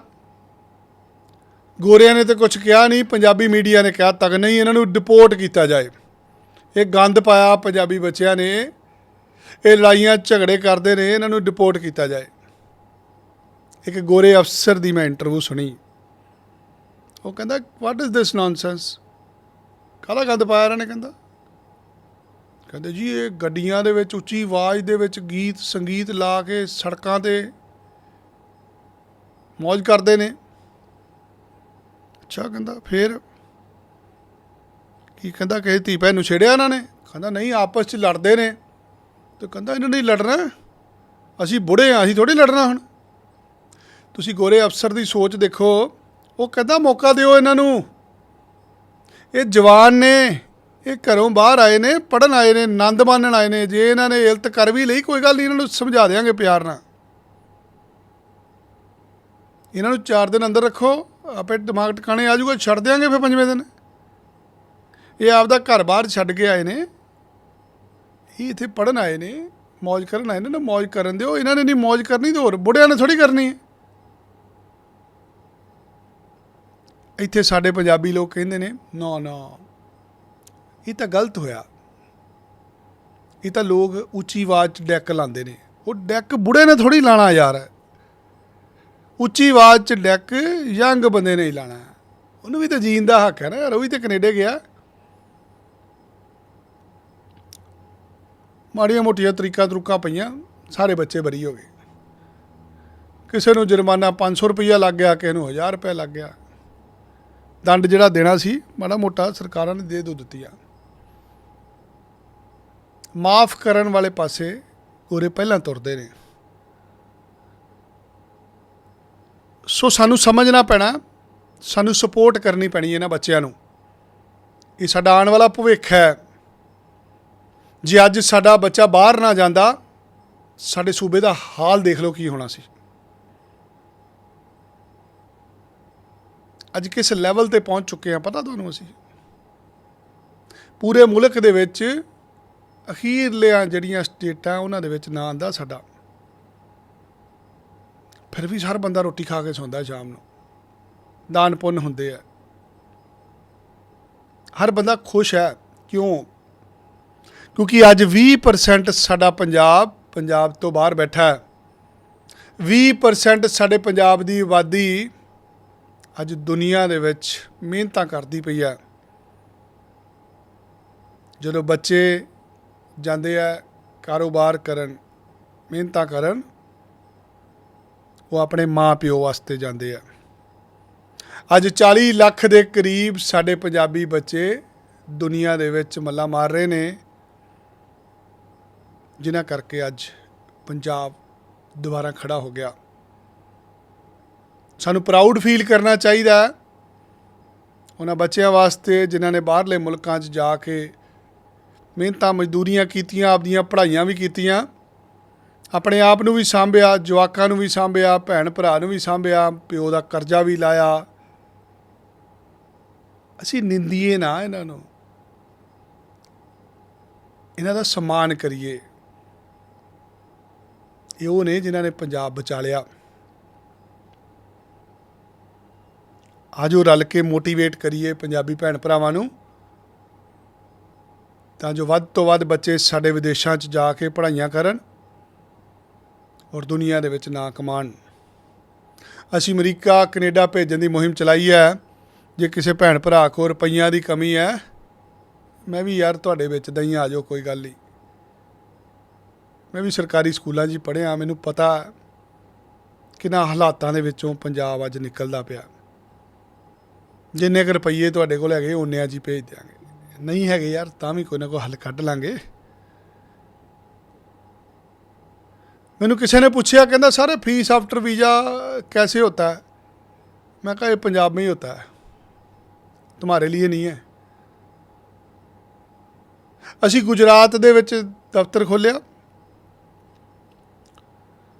ਗੋਰਿਆਂ ਨੇ ਤੇ ਕੁਝ ਕਿਹਾ ਨਹੀਂ, ਪੰਜਾਬੀ ਮੀਡੀਆ ਨੇ ਕਿਹਾ ਤੱਕ ਨਹੀਂ ਇਹਨਾਂ ਨੂੰ ਡਿਪੋਰਟ ਕੀਤਾ ਜਾਏ। ਇਹ ਗੰਦ ਪਾਇਆ ਪੰਜਾਬੀ ਬੱਚਿਆਂ ਨੇ। ਇਹ ਲੜਾਈਆਂ ਝਗੜੇ ਕਰਦੇ ਨੇ, ਇਹਨਾਂ ਨੂੰ ਡਿਪੋਰਟ ਕੀਤਾ ਜਾਏ। ਇੱਕ ਗੋਰੇ ਅਫਸਰ ਦੀ ਮੈਂ ਇੰਟਰਵਿਊ ਸੁਣੀ। ਉਹ ਕਹਿੰਦਾ ਵਾਟ ਇਜ਼ ਦਿਸ ਨੌਨਸੈਂਸ ਕਾਹਦਾ ਗੰਦ ਪਾਇਆ ਇਹਨਾਂ ਨੇ ਕਹਿੰਦਾ? ਕਹਿੰਦੇ, ਜੀ, ਇਹ ਗੱਡੀਆਂ ਦੇ ਵਿੱਚ, ਉੱਚੀ ਆਵਾਜ਼ ਦੇ ਵਿੱਚ ਗੀਤ, ਸੰਗੀਤ ਲਾ ਕੇ ਸੜਕਾਂ ਤੇ ਮौज ਕਰਦੇ ਨੇ। ਅੱਛਾ, ਕਹਿੰਦਾ, ਫੇਰ ਕੀ ਕਹਿੰਦਾ, ਕਿਸੇ ਧੀ ਭੈਣ ਨੂੰ ਛੇੜਿਆ ਇਹਨਾਂ ਨੇ? ਕਹਿੰਦਾ, ਨਹੀਂ, ਆਪਸ 'ਚ ਲੜਦੇ ਨੇ। ਤੇ ਕਹਿੰਦਾ ਇਹਨਾਂ ਨੇ ਲੜਨਾ। ਅਸੀਂ ਬੁੜੇ ਆ, ਅਸੀਂ ਥੋੜੀ ਲੜਨਾ ਹੁਣ। ਤੁਸੀਂ ਗੋਰੇ ਅਫਸਰ ਦੀ ਸੋਚ ਦੇਖੋ। ਉਹ ਕਹਿੰਦਾ ਮੌਕਾ ਦਿਓ ਇਹਨਾਂ ਨੂੰ। ਇਹ ਜਵਾਨ ਨੇ, ਇਹ ਘਰੋਂ ਬਾਹਰ ਆਏ ਨੇ ਪੜਨ ਆਏ ਨੇ ਆਨੰਦ ਮਾਣਨ ਆਏ ਨੇ। ਜੇ ਇਹਨਾਂ ਨੇ ਇਲਤ ਕਰ ਵੀ ਲਈ, ਕੋਈ ਗੱਲ ਨਹੀਂ, ਇਹਨਾਂ ਨੂੰ ਸਮਝਾ ਦੇਵਾਂਗੇ ਪਿਆਰ ਨਾਲ। ਇਹਨਾਂ ਨੂੰ 4 ਦਿਨ ਅੰਦਰ ਰੱਖੋ, ਆਪੇ ਦਿਮਾਗ ਟਿਕਾਣੇ ਆ ਜਾਊਗਾ, ਛੱਡ ਦਿਆਂਗੇ ਫਿਰ ਪੰਜਵੇਂ ਦਿਨ। ਇਹ ਆਪਦਾ ਘਰ ਬਾਹਰ ਛੱਡ ਕੇ ਆਏ ਨੇ। ਇਹ ਇੱਥੇ ਪੜਨ ਆਏ ਨੇ ਮौज ਕਰਨ ਆਏ ਨੇ, ਨਾ ਮौज ਕਰਨ ਦਿਓ, ਇਹਨਾਂ ਨੇ ਨਹੀਂ ਮौज ਕਰਨੀ ਤੇ ਹੋਰ ਬੁੜਿਆਂ ਨੇ ਥੋੜੀ ਕਰਨੀ। ਇੱਥੇ ਸਾਡੇ ਪੰਜਾਬੀ ਲੋਕ ਕਹਿੰਦੇ ਨੇ, ਨਾ ਨਾ, ਇਹ ਤਾਂ ਗਲਤ ਹੋਇਆ। ਇਹ ਤਾਂ ਲੋਕ ਉੱਚੀ ਆਵਾਜ਼ 'ਚ ਡੈਕ ਲਾਉਂਦੇ ਨੇ। ਉਹ ਡੈਕ ਬੁੜੇ ਨੇ ਥੋੜੀ ਲਾਣਾ ਯਾਰ। ਉੱਚੀ ਆਵਾਜ਼ 'ਚ ਡੈਕ ਯੰਗ ਬੰਦੇ ਨੇ ਹੀ ਲਾਣਾ ਉਹਨੂੰ ਵੀ ਤਾਂ ਜੀਣ ਦਾ ਹੱਕ ਹੈ ਨਾ ਯਾਰ, ਉਹ ਵੀ ਤਾਂ ਕੈਨੇਡਾ ਗਿਆ। ਮਾੜੀਆਂ ਮੋਟੀਆਂ ਤਰੀਕਾ ਤਰੁਕਾ ਪਈਆਂ, ਸਾਰੇ ਬੱਚੇ ਬਰੀ ਹੋ ਗਏ। ਕਿਸੇ ਨੂੰ ਜੁਰਮਾਨਾ 500 ਰੁਪਈਆ ਲੱਗ ਗਿਆ, ਕਿਸੇ ਨੂੰ 1000 ਰੁਪਇਆ ਲੱਗ ਗਿਆ। ਦੰਡ ਜਿਹੜਾ ਦੇਣਾ ਸੀ, ਮਾੜਾ ਮੋਟਾ ਸਰਕਾਰਾਂ ਨੇ ਦੇ ਦੋ ਦਿੱਤੀ ਆ ਮਾਫ ਕਰਨ ਵਾਲੇ ਪਾਸੇ ਉਰੇ ਪਹਿਲਾਂ ਤੁਰਦੇ ਨੇ। ਸੋ ਸਾਨੂੰ ਸਮਝਣਾ ਪੈਣਾ, ਸਾਨੂੰ ਸਪੋਰਟ ਕਰਨੀ ਪੈਣੀ ਇਹਨਾਂ ਬੱਚਿਆਂ ਨੂੰ। ਇਹ ਸਾਡਾ ਆਉਣ ਵਾਲਾ ਭਵਿੱਖ ਹੈ। ਜੇ ਅੱਜ ਸਾਡਾ ਬੱਚਾ ਬਾਹਰ ਨਾ ਜਾਂਦਾ, ਸਾਡੇ ਸੂਬੇ ਦਾ ਹਾਲ ਦੇਖ ਲਓ ਕੀ ਹੋਣਾ ਸੀ। ਅੱਜ ਕਿਸ ਲੈਵਲ ਤੇ ਪਹੁੰਚ ਚੁੱਕੇ ਆ ਪਤਾ ਤੁਹਾਨੂੰ ਅਸੀਂ? ਪੂਰੇ ਮੁਲਕ ਦੇ ਵਿੱਚ ਅਖੀਰਲੀਆਂ ਜਿਹੜੀਆਂ ਸਟੇਟਾਂ ਉਹਨਾਂ ਦੇ ਵਿੱਚ ਨਾਂ ਆਂਦਾ ਸਾਡਾ। ਫਿਰ ਵੀ ਹਰ ਬੰਦਾ ਰੋਟੀ ਖਾ ਕੇ ਸੌਂਦਾ ਸ਼ਾਮ ਨੂੰ। ਦਾਨ ਪੁੰਨ ਹੁੰਦੇ ਆ। ਹਰ ਬੰਦਾ ਖੁਸ਼ ਹੈ। ਕਿਉਂ? ਕਿਉਂਕਿ ਅੱਜ 20% ਸਾਡਾ ਪੰਜਾਬ ਪੰਜਾਬ ਤੋਂ ਬਾਹਰ ਬੈਠਾ ਹੈ। 20% ਸਾਡੇ ਪੰਜਾਬ ਦੀ ਆਬਾਦੀ ਅੱਜ ਦੁਨੀਆ ਦੇ ਵਿੱਚ ਮਿਹਨਤਾਂ ਕਰਦੀ ਪਈ ਹੈ। ਜਦੋਂ ਬੱਚੇ ਜਾਂਦੇ ਆ ਕਾਰੋਬਾਰ ਕਰਨ, ਮਿਹਨਤਾਂ ਕਰਨ, ਉਹ ਆਪਣੇ ਮਾਂ-ਪਿਓ ਵਾਸਤੇ ਜਾਂਦੇ ਆ। ਅੱਜ 40 ਲੱਖ ਦੇ ਕਰੀਬ ਸਾਡੇ ਪੰਜਾਬੀ ਬੱਚੇ ਦੁਨੀਆ ਦੇ ਵਿੱਚ ਮੱਲਾ ਮਾਰ ਰਹੇ ਨੇ। ਜਿਨ੍ਹਾਂ ਕਰਕੇ ਅੱਜ ਪੰਜਾਬ ਦੁਬਾਰਾ ਖੜਾ ਹੋ ਗਿਆ। ਸਾਨੂੰ ਪ੍ਰਾਊਡ ਫੀਲ ਕਰਨਾ ਚਾਹੀਦਾ ਉਹਨਾਂ ਬੱਚਿਆਂ ਵਾਸਤੇ ਜਿਨ੍ਹਾਂ ਨੇ ਬਾਹਰਲੇ ਮੁਲਕਾਂ 'ਚ ਜਾ ਕੇ ਮਿਹਨਤਾਂ, ਮਜ਼ਦੂਰੀਆਂ ਕੀਤੀਆਂ, ਆਪਦੀਆਂ ਪੜ੍ਹਾਈਆਂ ਵੀ ਕੀਤੀਆਂ, ਆਪਣੇ ਆਪ ਨੂੰ ਵੀ ਸਾਂਭਿਆ, ਜਵਾਕਾਂ ਨੂੰ ਵੀ ਸਾਂਭਿਆ, ਭੈਣ ਭਰਾ ਨੂੰ ਵੀ ਸਾਂਭਿਆ, ਪਿਓ ਦਾ ਕਰਜ਼ਾ ਵੀ ਲਾਇਆ। ਅਸੀਂ ਨਿੰਦੀਏ ਨਾ ਇਹਨਾਂ ਨੂੰ। ਇਹਨਾਂ ਦਾ ਸਨਮਾਨ ਕਰੀਏ। ਇਹ ਉਹ ਨੇ ਜਿਨ੍ਹਾਂ ਨੇ ਪੰਜਾਬ ਬਚਾ ਲਿਆ। ਆਜੋ ਰਲ ਕੇ ਮੋਟੀਵੇਟ ਕਰੀਏ ਪੰਜਾਬੀ ਭੈਣ ਭਰਾਵਾਂ ਨੂੰ। ਤਾਂ ਜੋ ਵੱਧ ਤੋਂ ਵੱਧ ਬੱਚੇ ਸਾਡੇ ਵਿਦੇਸ਼ਾਂ 'ਚ ਜਾ ਕੇ ਪੜ੍ਹਾਈਆਂ ਕਰਨ ਔਰ ਦੁਨੀਆ ਦੇ ਵਿੱਚ ਨਾਂ ਕਮਾਉਣ। ਅਸੀਂ ਅਮਰੀਕਾ, ਕੈਨੇਡਾ ਭੇਜਣ ਦੀ ਮੁਹਿੰਮ ਚਲਾਈ ਹੈ। ਜੇ ਕਿਸੇ ਭੈਣ ਭਰਾ ਕੋਲ ਰੁਪਈਆਂ ਦੀ ਕਮੀ ਹੈ, ਮੈਂ ਵੀ ਯਾਰ ਤੁਹਾਡੇ ਵਿੱਚ ਦਈ ਆ ਜਾਓ ਕੋਈ ਗੱਲ ਨਹੀਂ ਮੈਂ ਵੀ ਸਰਕਾਰੀ ਸਕੂਲਾਂ 'ਚ ਹੀ ਪੜ੍ਹਿਆ ਮੈਨੂੰ ਪਤਾ ਕਿੰਨਾ ਹਾਲਾਤਾਂ ਦੇ ਵਿੱਚੋਂ ਪੰਜਾਬ ਅੱਜ ਨਿਕਲਦਾ ਪਿਆ ਜਿੰਨੇ ਕੁ ਰੁਪਈਏ ਤੁਹਾਡੇ ਕੋਲ ਹੈਗੇ ਉਹਨੇ ਅੱਜ ਹੀ ਭੇਜ ਦਿਆਂਗੇ ਨਹੀਂ ਹੈਗੇ ਯਾਰ ਤਾਂ ਵੀ ਕੋਈ ਨਾ ਕੋਈ ਹੱਲ ਕੱਢ ਲਾਂਗੇ ਮੈਨੂੰ ਕਿਸੇ ਨੇ ਪੁੱਛਿਆ ਕਹਿੰਦਾ ਸਰ ਫੀਸ ਆਫਟਰ ਵੀਜ਼ਾ कैसे होता है मैं कहा ये पंजाब में ही होता है तुम्हारे लिए नहीं है ਅਸੀਂ ਗੁਜਰਾਤ ਦੇ ਵਿੱਚ ਦਫ਼ਤਰ ਖੋਲਿਆ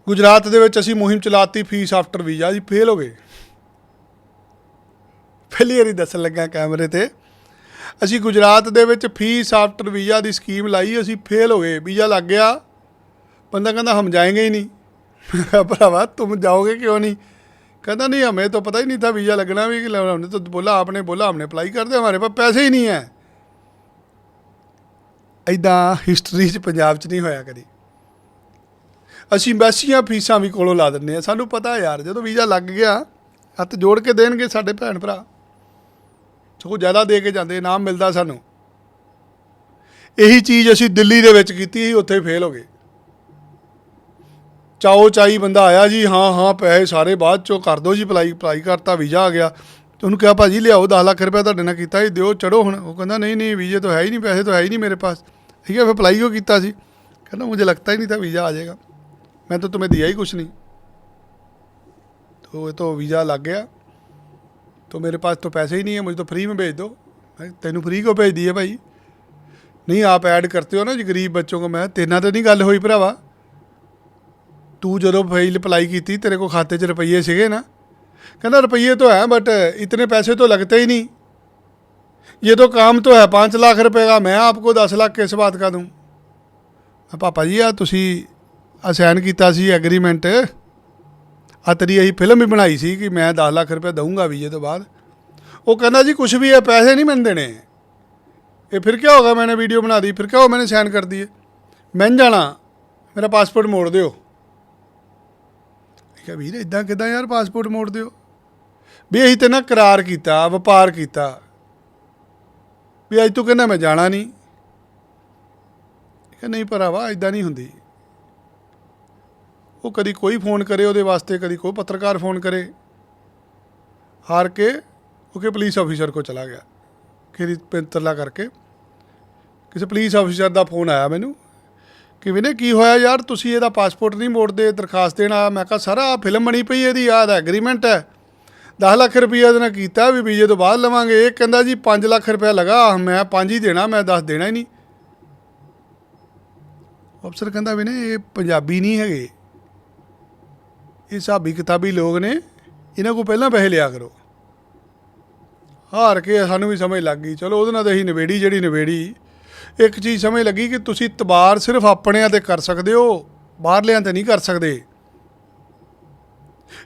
ਗੁਜਰਾਤ ਦੇ ਵਿੱਚ ਅਸੀਂ ਮੁਹਿੰਮ ਚਲਾਤੀ ਫੀਸ ਆਫਟਰ ਵੀਜ਼ਾ ਜੀ ਫੇਲ ਹੋ ਗਏ ਪਹਿਲੀ ਵਾਰੀ ਦੱਸਣ ਲੱਗਾ ਕੈਮਰੇ ਤੇ ਅਸੀਂ ਗੁਜਰਾਤ ਦੇ ਵਿੱਚ ਫੀਸ ਆਫਟਰ ਵੀਜ਼ਾ ਦੀ ਸਕੀਮ ਲਾਈ ਅਸੀਂ ਫੇਲ ਹੋ ਗਏ ਵੀਜ਼ਾ ਲੱਗ ਗਿਆ बंदा कहता हम जाएंगे ही नहीं मैं कहा भरावा तुम जाओगे क्यों नहीं कहता नहीं हमें तो पता ही नहीं था वीज़ा लगना भी कि लगना। हमने तो बोला आपने बोला हमने अप्लाई कर दिया हमारे पास पैसे ही नहीं है ਐਦਾਂ ਹਿਸਟਰੀ 'ਚ ਪੰਜਾਬ 'ਚ ਨਹੀਂ ਹੋਇਆ ਕਦੀ ਅਸੀਂ ਐਮਬੈਸੀਆਂ ਫੀਸਾਂ ਵੀ ਕੋਲੋਂ ਲਾ ਦਿੰਨੇ ਆ ਸਾਨੂੰ ਪਤਾ ਯਾਰ, ਜਦੋਂ ਵੀਜ਼ਾ ਲੱਗ ਗਿਆ, ਹੱਥ ਜੋੜ ਕੇ ਦੇਣਗੇ ਸਾਡੇ ਭੈਣ ਭਰਾ। ਸਗੋਂ ਜ਼ਿਆਦਾ ਦੇ ਕੇ ਜਾਂਦੇ ਨਾਮ ਮਿਲਦਾ ਸਾਨੂੰ। ਇਹੀ ਚੀਜ਼ ਅਸੀਂ ਦਿੱਲੀ ਦੇ ਵਿੱਚ ਕੀਤੀ ਸੀ ਉੱਥੇ ਫੇਲ ਹੋ ਗਏ। ਚਾਓ ਚਾਈ ਬੰਦਾ ਆਇਆ ਜੀ, ਹਾਂ ਹਾਂ, ਪੈਸੇ ਸਾਰੇ ਬਾਅਦ ਚੋਂ ਕਰ ਦਿਓ ਜੀ ਅਪਲਾਈ ਅਪਲਾਈ ਕਰਤਾ, ਵੀਜ਼ਾ ਆ ਗਿਆ। ਉਹਨੂੰ ਕਿਹਾ, ਭਾਜੀ, ਲਿਆਓ 10 ਲੱਖ ਰੁਪਏ ਤੁਹਾਡੇ ਨਾਲ ਕੀਤਾ ਸੀ, ਦਿਓ ਚੜੋ ਹੁਣ। ਉਹ ਕਹਿੰਦਾ, ਨਹੀਂ ਨਹੀਂ, ਵੀਜ਼ੇ ਤਾਂ ਹੈ ਹੀ ਨਹੀਂ, ਪੈਸੇ ਤਾਂ ਹੈ ਹੀ ਨਹੀਂ ਮੇਰੇ ਪਾਸ। ਠੀਕ ਹੈ, ਫਿਰ ਅਪਲਾਈ ਉਹ ਕੀਤਾ ਸੀ। ਕਹਿੰਦਾ ਮੈਨੂੰ ਲੱਗਦਾ ਹੀ ਨਹੀਂ ਤਾਂ ਵੀਜ਼ਾ ਆ ਜਾਏਗਾ। मैं तो तुम्हें दिया ही कुछ नहीं तो ये तो वीज़ा लग गया तो मेरे पास तो पैसे ही नहीं है मुझे तो फ्री में भेज दो मैं तेनू फ्री को भेज दिए भाई नहीं आप ऐड करते हो ना जी गरीब बच्चों को मैं तेना तो नहीं गल हुई भरावा ਤੂੰ ਜਦੋਂ ਫਾਈਲ ਅਪਲਾਈ ਕੀਤੀ ਤੇਰੇ ਕੋ ਖਾਤੇ 'ਚ ਰੁਪਈਏ ਸੀਗੇ ਨਾ ਕਹਿੰਦਾ रुपये तो हैं बट इतने पैसे तो लगते ही नहीं ये तो काम तो है पाँच लाख रुपए का मैं आपको दस लाख किस बात का दूँ ਮੈਂ ਪਾਪਾ ਜੀ ਆ ਤੁਸੀਂ ਅਸਾਈਨ ਕੀਤਾ ਸੀ ਐਗਰੀਮੈਂਟ ਆ ਤੇਰੀ ਅਸੀਂ ਫਿਲਮ ਵੀ ਬਣਾਈ ਸੀ ਕਿ ਮੈਂ 10 ਲੱਖ ਰੁਪਏ ਦਊਂਗਾ ਵੀ ਵੀਜ਼ੇ ਤੋਂ ਬਾਅਦ। ਉਹ ਕਹਿੰਦਾ ਜੀ ਕੁਝ ਵੀ ਹੈ, ਪੈਸੇ ਨਹੀਂ ਮੈਨੂੰ ਦੇਣੇ। ਇਹ ਫਿਰ ਕੀ ਹੋਗਾ, ਮੈਨੇ ਵੀਡੀਓ ਬਣਾ ਦੀ ਫਿਰ ਕਿਹਾ ਮੈਨੇ ਸਾਈਨ ਕਰ ਦੀਏ ਮੈਂ ਜਾਣਾ, ਮੇਰਾ ਪਾਸਪੋਰਟ ਮੋੜ ਦਿਓ। ਠੀਕ ਹੈ ਵੀਰ ਇਦਾਂ ਕਿਦਾਂ ਯਾਰ ਪਾਸਪੋਰਟ ਮੋੜ ਦਿਓ? ਵੀ ਅਸੀਂ ਤੇ ਨਾ ਕਰਾਰ ਕੀਤਾ, ਵਪਾਰ ਕੀਤਾ। ਵੀ ਅੱਜ ਤੂੰ ਕਹਿੰਦਾ ਮੈਂ ਜਾਣਾ ਨਹੀਂ ਕਿ ਨਹੀਂ ਭਰਾਵਾ ਇਦਾਂ ਨਹੀਂ ਹੁੰਦੀ। ਉਹ ਕਦੀ ਕੋਈ ਫੋਨ ਕਰੇ ਉਹਦੇ ਵਾਸਤੇ, ਕਦੀ ਕੋਈ ਪੱਤਰਕਾਰ ਫੋਨ ਕਰੇ। ਹਾਰ ਕੇ ਉਹ ਕਿ ਪੁਲਿਸ ਅਫੀਸਰ ਕੋ ਚਲਾ ਗਿਆ। ਖੇਰੀ ਪਿੰਤਰਲਾ ਕਰਕੇ ਕਿਸੇ ਪੁਲਿਸ ਅਫੀਸਰ ਦਾ ਫੋਨ ਆਇਆ ਮੈਨੂੰ ਕਿ ਵੀਨੇ ਕੀ ਹੋਇਆ ਯਾਰ, ਤੁਸੀਂ ਇਹਦਾ ਪਾਸਪੋਰਟ ਨਹੀਂ ਮੋੜਦੇ, ਦਰਖਾਸਤ ਦੇਣ ਆਇਆ। ਮੈਂ ਕਿਹਾ, ਸਾਰਾ ਫਿਲਮ ਬਣੀ ਪਈ ਇਹਦੀ ਯਾਦ ਹੈ ਐਗਰੀਮੈਂਟ ਹੈ। 10 ਲੱਖ ਰੁਪਈਆ ਇਹਦੇ ਨਾਲ ਕੀਤਾ, ਵੀ ਵੀਜ਼ੇ ਤੋਂ ਬਾਅਦ ਲਵਾਂਗੇ। ਇਹ ਕਹਿੰਦਾ ਜੀ 5 ਲੱਖ ਰੁਪਇਆ ਲਗਾ, ਮੈਂ 5 ਹੀ ਦੇਣਾ, ਮੈਂ 10 ਦੇਣਾ ਹੀ ਨਹੀਂ। ਅਫਸਰ ਕਹਿੰਦਾ ਵੀ ਨੇ ਇਹ ਪੰਜਾਬੀ ਨਹੀਂ ਹੈਗੇ। ਇਹ ਹਿਸਾਬੀ ਕਿਤਾਬੀ ਲੋਕ ਨੇ, ਇਹਨਾਂ ਕੋਲ ਪਹਿਲਾਂ ਪੈਸੇ ਲਿਆ ਕਰੋ। ਹਾਰ ਕੇ ਸਾਨੂੰ ਵੀ ਸਮਝ ਲੱਗ ਗਈ। ਚਲੋ ਉਹਦੇ ਨਾਲ ਤਾਂ ਅਸੀਂ ਨਵੇੜੀ ਜਿਹੜੀ ਨਵੇੜੀ ਇੱਕ ਚੀਜ਼ ਸਮਝ ਲੱਗੀ ਕਿ ਤੁਸੀਂ ਤਬਾਰ ਸਿਰਫ ਆਪਣਿਆਂ ਤੇ ਕਰ ਸਕਦੇ ਹੋ, ਬਾਹਰਲਿਆਂ ਤੇ ਨਹੀਂ ਕਰ ਸਕਦੇ।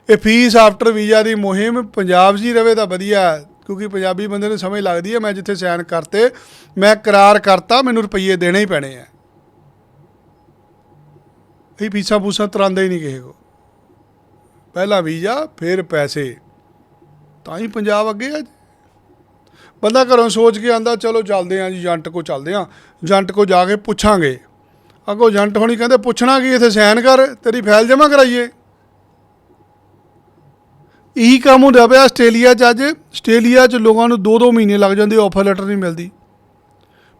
ਇਹ ਫੀਸ ਆਫਟਰ ਵੀਜ਼ਾ ਦੀ ਮੁਹਿੰਮ ਪੰਜਾਬ 'ਚ ਹੀ ਰਵੇ ਤਾਂ ਵਧੀਆ, ਕਿਉਂਕਿ ਪੰਜਾਬੀ ਬੰਦੇ ਨੂੰ ਸਮਝ ਲੱਗਦੀ ਹੈ, ਮੈਂ ਜਿੱਥੇ ਸਾਈਨ ਕਰਤੇ, ਮੈਂ ਕਰਾਰ ਕਰਤਾ, ਮੈਨੂੰ ਰੁਪਈਏ ਦੇਣੇ ਹੀ ਪੈਣੇ ਆ। ਇਹ ਫੀਸਾਂ ਫੂਸਾਂ ਤਰਾਂਦੇ ਹੀ ਨਹੀਂ ਕਿਸੇ ਕੋ ਪਹਿਲਾਂ ਵੀਜ਼ਾ, ਫਿਰ ਪੈਸੇ। ਤਾਂ ਹੀ ਪੰਜਾਬ ਅੱਗੇ ਆ। ਬੰਦਾ ਘਰੋਂ ਸੋਚ ਕੇ ਆਂਦਾ, ਚਲੋ ਚੱਲਦੇ ਆਂ ਜੀ ਏਜੰਟ ਕੋ ਚੱਲਦੇ ਆਂ। ਏਜੰਟ ਕੋ ਜਾ ਕੇ ਪੁੱਛਾਂਗੇ। ਅੱਗੋਂ ਏਜੰਟ ਹੋਣੀ ਕਹਿੰਦੇ, ਪੁੱਛਣਾ ਕੀ, ਇੱਥੇ ਸਾਈਨ ਕਰ, ਤੇਰੀ ਫਾਈਲ ਜਮ੍ਹਾਂ ਕਰਾਈਏ? ਇਹੀ ਕੰਮ ਹੁੰਦਾ ਪਿਆ ਆਸਟ੍ਰੇਲੀਆ 'ਚ ਅੱਜ। ਆਸਟ੍ਰੇਲੀਆ 'ਚ ਲੋਕਾਂ ਨੂੰ 2-2 ਮਹੀਨੇ ਲੱਗ ਜਾਂਦੇ ਆਫਰ ਲੈਟਰ ਨਹੀਂ ਮਿਲਦੀ।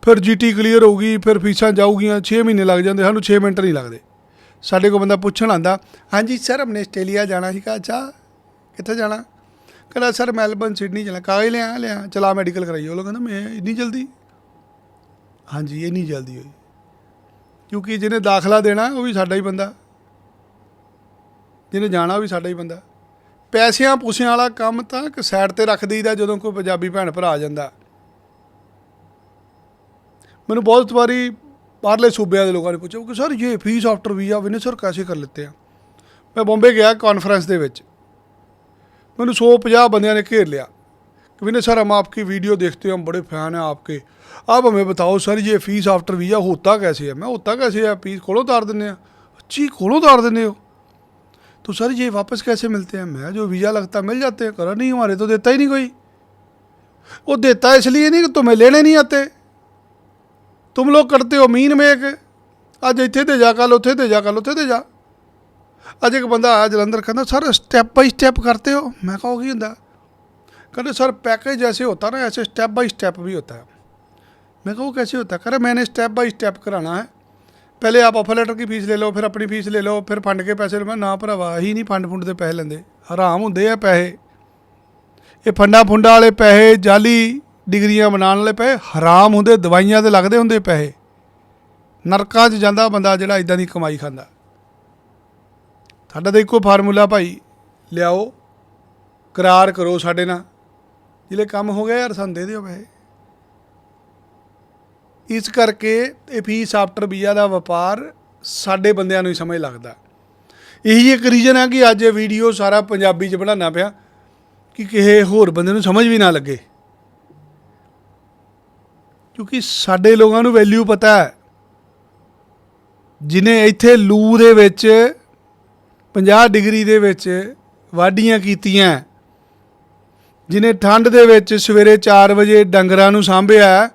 ਫਿਰ ਜੀਟੀ ਕਲੀਅਰ ਹੋਊਗੀ ਫਿਰ ਫੀਸਾਂ ਜਾਊਗੀਆਂ 6 ਮਹੀਨੇ ਲੱਗ ਜਾਂਦੇ, ਸਾਨੂੰ 6 ਮਿੰਟ ਨਹੀਂ ਲੱਗਦੇ। ਸਾਡੇ ਕੋਲ ਬੰਦਾ ਪੁੱਛਣ ਆਂਦਾ ਹਾਂਜੀ ਸਰ ਆਪਣੇ ਆਸਟ੍ਰੇਲੀਆ ਜਾਣਾ ਸੀਗਾ, ਅੱਛਾ, ਕਿੱਥੇ ਜਾਣਾ? ਕਹਿੰਦਾ, ਸਰ ਮੈਲਬਨ ਸਿਡਨੀ ਜਾਣਾ, ਕਾਗਜ਼ ਲਿਆ ਲਿਆ, ਚਲਾ ਮੈਡੀਕਲ ਕਰਾਈਓ ਉਹ ਕਹਿੰਦਾ, ਮੈਂ ਇੰਨੀ ਜਲਦੀ? ਹਾਂਜੀ, ਇੰਨੀ ਜਲਦੀ ਹੋਈ। ਕਿਉਂਕਿ ਜਿਹਨੇ ਦਾਖਲਾ ਦੇਣਾ, ਉਹ ਵੀ ਸਾਡਾ ਹੀ ਬੰਦਾ। ਜਿਹਨੇ ਜਾਣਾ, ਉਹ ਵੀ ਸਾਡਾ ਹੀ ਬੰਦਾ। ਪੈਸਿਆਂ ਪੂਸਿਆਂ ਵਾਲਾ ਕੰਮ ਤਾਂ ਇੱਕ ਸਾਈਡ ਤੇ ਰੱਖ ਦਈਦਾ, ਜਦੋਂ ਕੋਈ ਪੰਜਾਬੀ ਭੈਣ ਭਰਾ ਆ ਜਾਂਦਾ। ਮੈਨੂੰ ਬਹੁਤ ਵਾਰੀ बाहरले सूबे के लोगों ने पूछा कि सर ये fees after visa Vinay sir कैसे कर लेते हैं मैं बॉम्बे गया कॉन्फ्रेंस के मैंने सौ पचास बंदियों ने घेर लिया कि विनय सर हम आपकी वीडियो देखते हैं हम बड़े फ़ैन हैं आपके आप हमें बताओ सर ये फीस आफ्टर वीज़ा होता कैसे है मैं होता कैसे है फीस खोलो उतार देने हैं अच्छी खोलो उतार देने हो तो सर ये वापस कैसे मिलते हैं मैं जो वीज़ा लगता मिल जाते हैं करा नहीं हमारे तो देता ही नहीं कोई वो देता इसलिए नहीं कि तुम्हें लेने नहीं आते तुम लोग करते हो मीन मेक ਅੱਜ ਇੱਥੇ ਤੇ ਜਾ ਕੱਲ ਉੱਥੇ ਤੇ ਜਾ ਕੱਲ ਉੱਥੇ ਤੇ ਜਾ ਅੱਜ ਇੱਕ ਬੰਦਾ ਆਇਆ ਜਲੰਧਰ ਕਹਿੰਦਾ ਸਰ स्टेप बाय स्टेप करते हो मैं कहा "वो की ਹੁੰਦਾ कहते सर पैकेज जैसे होता है ना ऐसे स्टेप बाय स्टेप भी होता है मैं कहा वो कैसे होता है कह रहे मैंने स्टेप बाय स्टेप कराना है पहले आप ऑफर लेटर की फीस ले लो फिर अपनी फीस ले लो फिर फंड के पैसे लो मैं ना ਭਰਾਵਾ ਹੀ ਨਹੀਂ ਫੰਡ ਫੁੰਡ ਦੇ ਪੈਸੇ ਲੈਂਦੇ ਹਰਾਮ ਹੁੰਦੇ ਆ ਪੈਸੇ ਇਹ ਫੰਡਾ ਫੁੰਡਾ ਵਾਲੇ ਪੈਸੇ ਜਾਲੀ ਡਿਗਰੀਆਂ ਬਣਾਉਣ ਵਾਲੇ ਪਏ ਹਰਾਮ ਹੁੰਦੇ, ਦਵਾਈਆਂ ਤੇ ਲੱਗਦੇ ਹੁੰਦੇ ਪੈਸੇ। ਨਰਕਾਂ 'ਚ ਜਾਂਦਾ ਬੰਦਾ ਜਿਹੜਾ ਇਦਾਂ ਦੀ ਕਮਾਈ ਖਾਂਦਾ। ਸਾਡਾ ਤਾਂ ਇੱਕੋ ਫਾਰਮੂਲਾ ਭਾਈ, ਲਿਆਓ, ਕਰਾਰ ਕਰੋ ਸਾਡੇ ਨਾਲ। ਜਿਹੜੇ ਕੰਮ ਹੋ ਗਿਆ ਯਾਰ, ਸਾਨੂੰ ਦੇ ਦਿਓ ਪੈਸੇ। ਇਸ ਕਰਕੇ ਇਹ ਫੀਸ ਆਫਟਰ ਵੀਜ਼ਾ ਦਾ ਵਪਾਰ ਸਾਡੇ ਬੰਦਿਆਂ ਨੂੰ ਹੀ ਸਮਝ ਲੱਗਦਾ। ਇਹੀ ਇੱਕ ਰੀਜ਼ਨ ਹੈ ਕਿ ਅੱਜ ਇਹ ਵੀਡੀਓ ਸਾਰਾ ਪੰਜਾਬੀ 'ਚ ਬਣਾਉਣਾ ਪਿਆ ਕਿ ਕਿਸੇ ਹੋਰ ਬੰਦੇ ਨੂੰ ਸਮਝ ਵੀ ਨਾ ਲੱਗੇ। ਕਿਉਂਕਿ ਸਾਡੇ ਲੋਕਾਂ ਨੂੰ ਵੈਲਿਊ ਪਤਾ ਹੈ। ਜਿਨੇ ਇੱਥੇ ਲੂ ਦੇ ਵਿੱਚ 50 ਡਿਗਰੀ ਦੇ ਵਿੱਚ ਵਾਢੀਆਂ ਕੀਤੀਆਂ, ਜਿਨੇ ਠੰਡ ਦੇ ਵਿੱਚ ਸਵੇਰੇ 4 ਵਜੇ ਡੰਗਰਾਂ ਨੂੰ ਸਾਂਭਿਆ,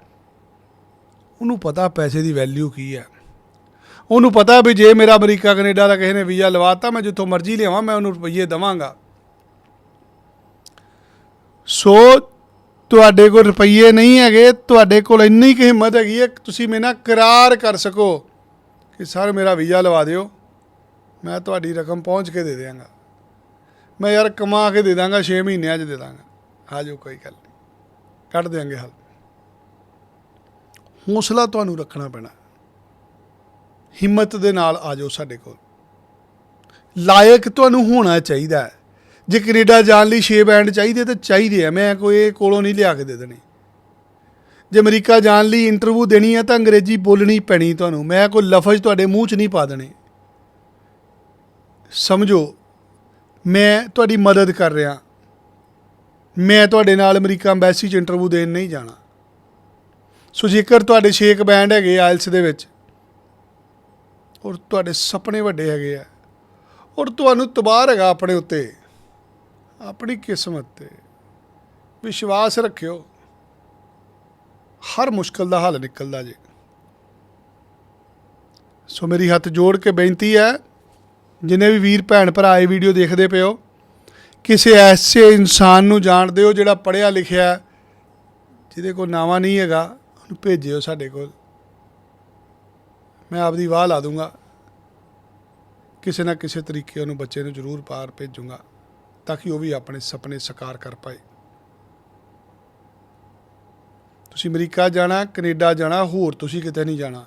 ਉਹਨੂੰ ਪਤਾ ਪੈਸੇ ਦੀ ਵੈਲਿਊ ਕੀ ਹੈ। ਉਹਨੂੰ ਪਤਾ ਵੀ ਜੇ ਮੇਰਾ ਅਮਰੀਕਾ, ਕੈਨੇਡਾ ਦਾ ਕਿਸੇ ਨੇ ਵੀਜ਼ਾ ਲਵਾਤਾ, ਮੈਂ ਜਿੱਥੋਂ ਮਰਜ਼ੀ ਲਿਆਵਾਂ, ਮੈਂ ਉਹਨੂੰ ਰੁਪਈਏ ਦੇਵਾਂਗਾ। ਸੋ ਤੁਹਾਡੇ ਕੋਲ ਰੁਪਈਏ ਨਹੀਂ ਹੈਗੇ, ਤੁਹਾਡੇ ਕੋਲ ਇੰਨੀ ਕੁ ਹਿੰਮਤ ਹੈਗੀ ਹੈ ਕਿ ਤੁਸੀਂ ਮੇਰੇ ਨਾਲ ਕਰਾਰ ਕਰ ਸਕੋ ਕਿ ਸਰ ਮੇਰਾ ਵੀਜ਼ਾ ਲਵਾ ਦਿਓ, ਮੈਂ ਤੁਹਾਡੀ ਰਕਮ ਪਹੁੰਚ ਕੇ ਦੇ ਦਿਆਂਗਾ। ਮੈਂ ਯਾਰ ਕਮਾ ਕੇ ਦੇ ਦਾਂਗਾ 6 ਮਹੀਨਿਆਂ 'ਚ ਦੇ ਦਾਂਗਾ ਆ ਜਾਓ ਕੋਈ ਗੱਲ ਨਹੀਂ, ਕੱਢ ਦਿਆਂਗੇ ਹੱਲ। ਹੌਸਲਾ ਤੁਹਾਨੂੰ ਰੱਖਣਾ ਪੈਣਾ। ਹਿੰਮਤ ਦੇ ਨਾਲ ਆ ਜਾਓ ਸਾਡੇ ਕੋਲ। ਲਾਇਕ ਤੁਹਾਨੂੰ ਹੋਣਾ ਚਾਹੀਦਾ ਹੈ। ਜੇ ਕੈਨੇਡਾ ਜਾਣ ਲਈ 6 ਬੈਂਡ ਚਾਹੀਦੇ ਤਾਂ ਚਾਹੀਦੇ ਆ, ਮੈਂ ਕੋਈ ਕੋਲੋਂ ਨਹੀਂ ਲਿਆ ਕੇ ਦੇ ਦੇਣੇ। ਜੇ ਅਮਰੀਕਾ ਜਾਣ ਲਈ ਇੰਟਰਵਿਊ ਦੇਣੀ ਹੈ ਤਾਂ ਅੰਗਰੇਜ਼ੀ ਬੋਲਣੀ ਪੈਣੀ ਤੁਹਾਨੂੰ, ਮੈਂ ਕੋਈ ਲਫ਼ਜ਼ ਤੁਹਾਡੇ ਮੂੰਹ 'ਚ ਨਹੀਂ ਪਾ ਦੇਣੇ। ਸਮਝੋ, ਮੈਂ ਤੁਹਾਡੀ ਮਦਦ ਕਰ ਰਿਹਾ। ਮੈਂ ਤੁਹਾਡੇ ਨਾਲ ਅਮਰੀਕਾ ਐਮਬੈਸੀ 'ਚ ਇੰਟਰਵਿਊ ਦੇਣ ਨਹੀਂ ਜਾਣਾ। ਸੋ ਜੇਕਰ ਤੁਹਾਡੇ ਛੇਕ ਬੈਂਡ ਹੈਗੇ ਆਇਲਸ ਦੇ ਵਿੱਚ, ਔਰ ਤੁਹਾਡੇ ਸੁਪਨੇ ਵੱਡੇ ਹੈਗੇ ਆ, ਔਰ ਤੁਹਾਨੂੰ ਤਬਾਰ ਹੈਗਾ ਆਪਣੇ ਉੱਤੇ ਆਪਣੀ ਕਿਸਮਤ ਤੇ ਵਿਸ਼ਵਾਸ ਰੱਖਿਓ, ਹਰ ਮੁਸ਼ਕਲ ਦਾ ਹੱਲ ਨਿਕਲਦਾ ਜੇ। ਸੋ ਮੇਰੀ ਹੱਥ ਜੋੜ ਕੇ ਬੇਨਤੀ ਹੈ, ਜਿਨੇ ਵੀ ਵੀਰ ਭੈਣ ਭਰਾ ਇਹ ਵੀਡੀਓ ਦੇਖਦੇ ਪਿਓ ਕਿਸੇ ਐਸੇ ਇਨਸਾਨ ਨੂੰ ਜਾਣਦੇ ਹੋ ਜਿਹੜਾ ਪੜ੍ਹਿਆ ਲਿਖਿਆ ਜਿਹਦੇ ਕੋਲ ਨਾਵਾ ਨਹੀਂ ਹੈਗਾ, ਉਹਨੂੰ ਭੇਜਿਓ ਸਾਡੇ ਕੋਲ। ਮੈਂ ਆਪਦੀ ਵਾਹ ਲਾ ਦੂੰਗਾ। ਕਿਸੇ ਨਾ ਕਿਸੇ ਤਰੀਕੇ ਉਹਨੂੰ ਬੱਚੇ ਨੂੰ ਜ਼ਰੂਰ ਪਾਰ ਭੇਜੂੰਗਾ। ਤਾਂ ਕਿ ਉਹ ਵੀ ਆਪਣੇ ਸੁਪਨੇ ਸਾਕਾਰ ਕਰ ਪਾਏ। ਤੁਸੀਂ ਅਮਰੀਕਾ ਜਾਣਾ, ਕੈਨੇਡਾ ਜਾਣਾ, ਹੋਰ ਤੁਸੀਂ ਕਿਤੇ ਨਹੀਂ ਜਾਣਾ।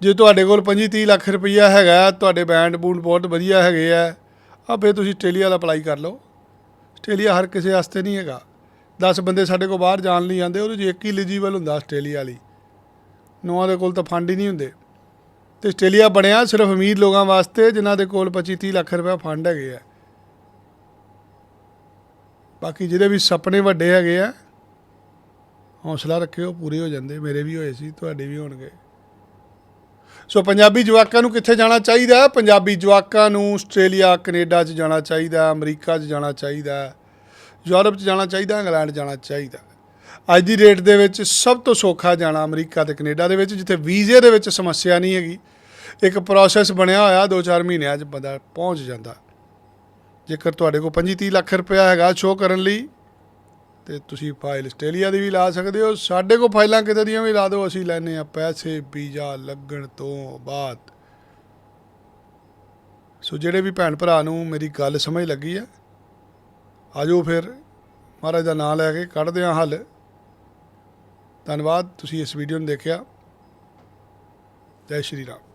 ਜੇ ਤੁਹਾਡੇ ਕੋਲ 25 30 ਲੱਖ ਰੁਪਈਆ ਹੈਗਾ, ਤੁਹਾਡੇ ਬੈਂਡ ਬੂੰਡ ਬਹੁਤ ਵਧੀਆ ਹੈਗੇ ਆ ਆ ਫਿਰ ਤੁਸੀਂ ਆਸਟ੍ਰੇਲੀਆ ਦਾ ਅਪਲਾਈ ਕਰ ਲਓ। ਆਸਟ੍ਰੇਲੀਆ ਹਰ ਕਿਸੇ ਵਾਸਤੇ ਨਹੀਂ ਹੈਗਾ। 10 ਬੰਦੇ ਸਾਡੇ ਕੋਲ ਬਾਹਰ ਜਾਣ ਲਈ ਜਾਂਦੇ ਉਹਦੇ 'ਚ ਇੱਕ ਹੀ ਐਲੀਜੀਬਲ ਹੁੰਦਾ ਆਸਟ੍ਰੇਲੀਆ ਲਈ। ਨੌਆਂ ਦੇ ਕੋਲ ਤਾਂ ਫੰਡ ਹੀ ਨਹੀਂ ਹੁੰਦੇ। ਤੇ ਆਸਟ੍ਰੇਲੀਆ ਬਣਿਆ ਸਿਰਫ ਅਮੀਰ ਲੋਕਾਂ ਵਾਸਤੇ, ਜਿਨ੍ਹਾਂ ਦੇ ਕੋਲ 25 30 ਲੱਖ ਰੁਪਏ ਫੰਡ ਹੈਗੇ ਆ। ਬਾਕੀ ਜਿਹਦੇ ਵੀ ਸੁਪਨੇ ਵੱਡੇ ਹੈਗੇ ਆ, ਹੌਸਲਾ ਰੱਖਿਓ, ਪੂਰੇ ਹੋ ਜਾਂਦੇ। ਮੇਰੇ ਵੀ ਹੋਏ ਸੀ, ਤੁਹਾਡੇ ਵੀ ਹੋਣਗੇ। ਸੋ ਪੰਜਾਬੀ ਜਵਾਕਾਂ ਨੂੰ ਕਿੱਥੇ ਜਾਣਾ ਚਾਹੀਦਾ? ਪੰਜਾਬੀ ਜਵਾਕਾਂ ਨੂੰ ਆਸਟ੍ਰੇਲੀਆ, ਕੈਨੇਡਾ 'ਚ ਜਾਣਾ ਚਾਹੀਦਾ, ਅਮਰੀਕਾ 'ਚ ਜਾਣਾ ਚਾਹੀਦਾ, ਯੂਰਪ 'ਚ ਜਾਣਾ ਚਾਹੀਦਾ, ਇੰਗਲੈਂਡ ਜਾਣਾ ਚਾਹੀਦਾ। ਅੱਜ ਦੀ ਡੇਟ ਦੇ ਵਿੱਚ ਸਭ ਤੋਂ ਸੌਖਾ ਜਾਣਾ ਅਮਰੀਕਾ ਤੇ ਕੈਨੇਡਾ ਦੇ ਵਿੱਚ, ਜਿੱਥੇ ਵੀਜ਼ੇ ਦੇ ਵਿੱਚ ਸਮੱਸਿਆ ਨਹੀਂ ਹੈਗੀ। ਇੱਕ ਪ੍ਰੋਸੈਸ ਬਣਿਆ ਹੋਇਆ 2-4 ਮਹੀਨਿਆਂ 'ਚ ਬੰਦਾ ਪਹੁੰਚ ਜਾਂਦਾ। ਜੇਕਰ ਤੁਹਾਡੇ ਕੋਲ 25-30 ਲੱਖ ਰੁਪਇਆ ਹੈਗਾ ਸ਼ੋਅ ਕਰਨ ਲਈ, ਤੇ ਤੁਸੀਂ ਫਾਈਲ ਆਸਟ੍ਰੇਲੀਆ ਦੀ ਵੀ ਲਾ ਸਕਦੇ ਹੋ। ਸਾਡੇ ਕੋਲ ਫਾਈਲਾਂ ਕਿਤੇ ਦੀਆਂ ਵੀ ਲਾ ਦਿਓ, ਅਸੀਂ ਲੈਨੇ ਆ ਪੈਸੇ, ਵੀਜ਼ਾ ਲੱਗਣ ਤੋਂ ਬਾਅਦ। ਸੋ ਜਿਹੜੇ ਵੀ ਭੈਣ ਭਰਾ ਨੂੰ ਮੇਰੀ ਗੱਲ ਸਮਝ ਲੱਗੀ ਆ ਆਜੋ ਫਿਰ, ਮਹਾਰਾਜ ਦਾ ਨਾਮ ਲੈ ਕੇ ਕੱਢਦੇ ਹਾਂ ਹੱਲ। ਧੰਨਵਾਦ, ਤੁਸੀਂ ਇਸ ਵੀਡੀਓ ਨੂੰ ਦੇਖਿਆ। ਜੈ ਸ਼੍ਰੀ ਰਾਮ।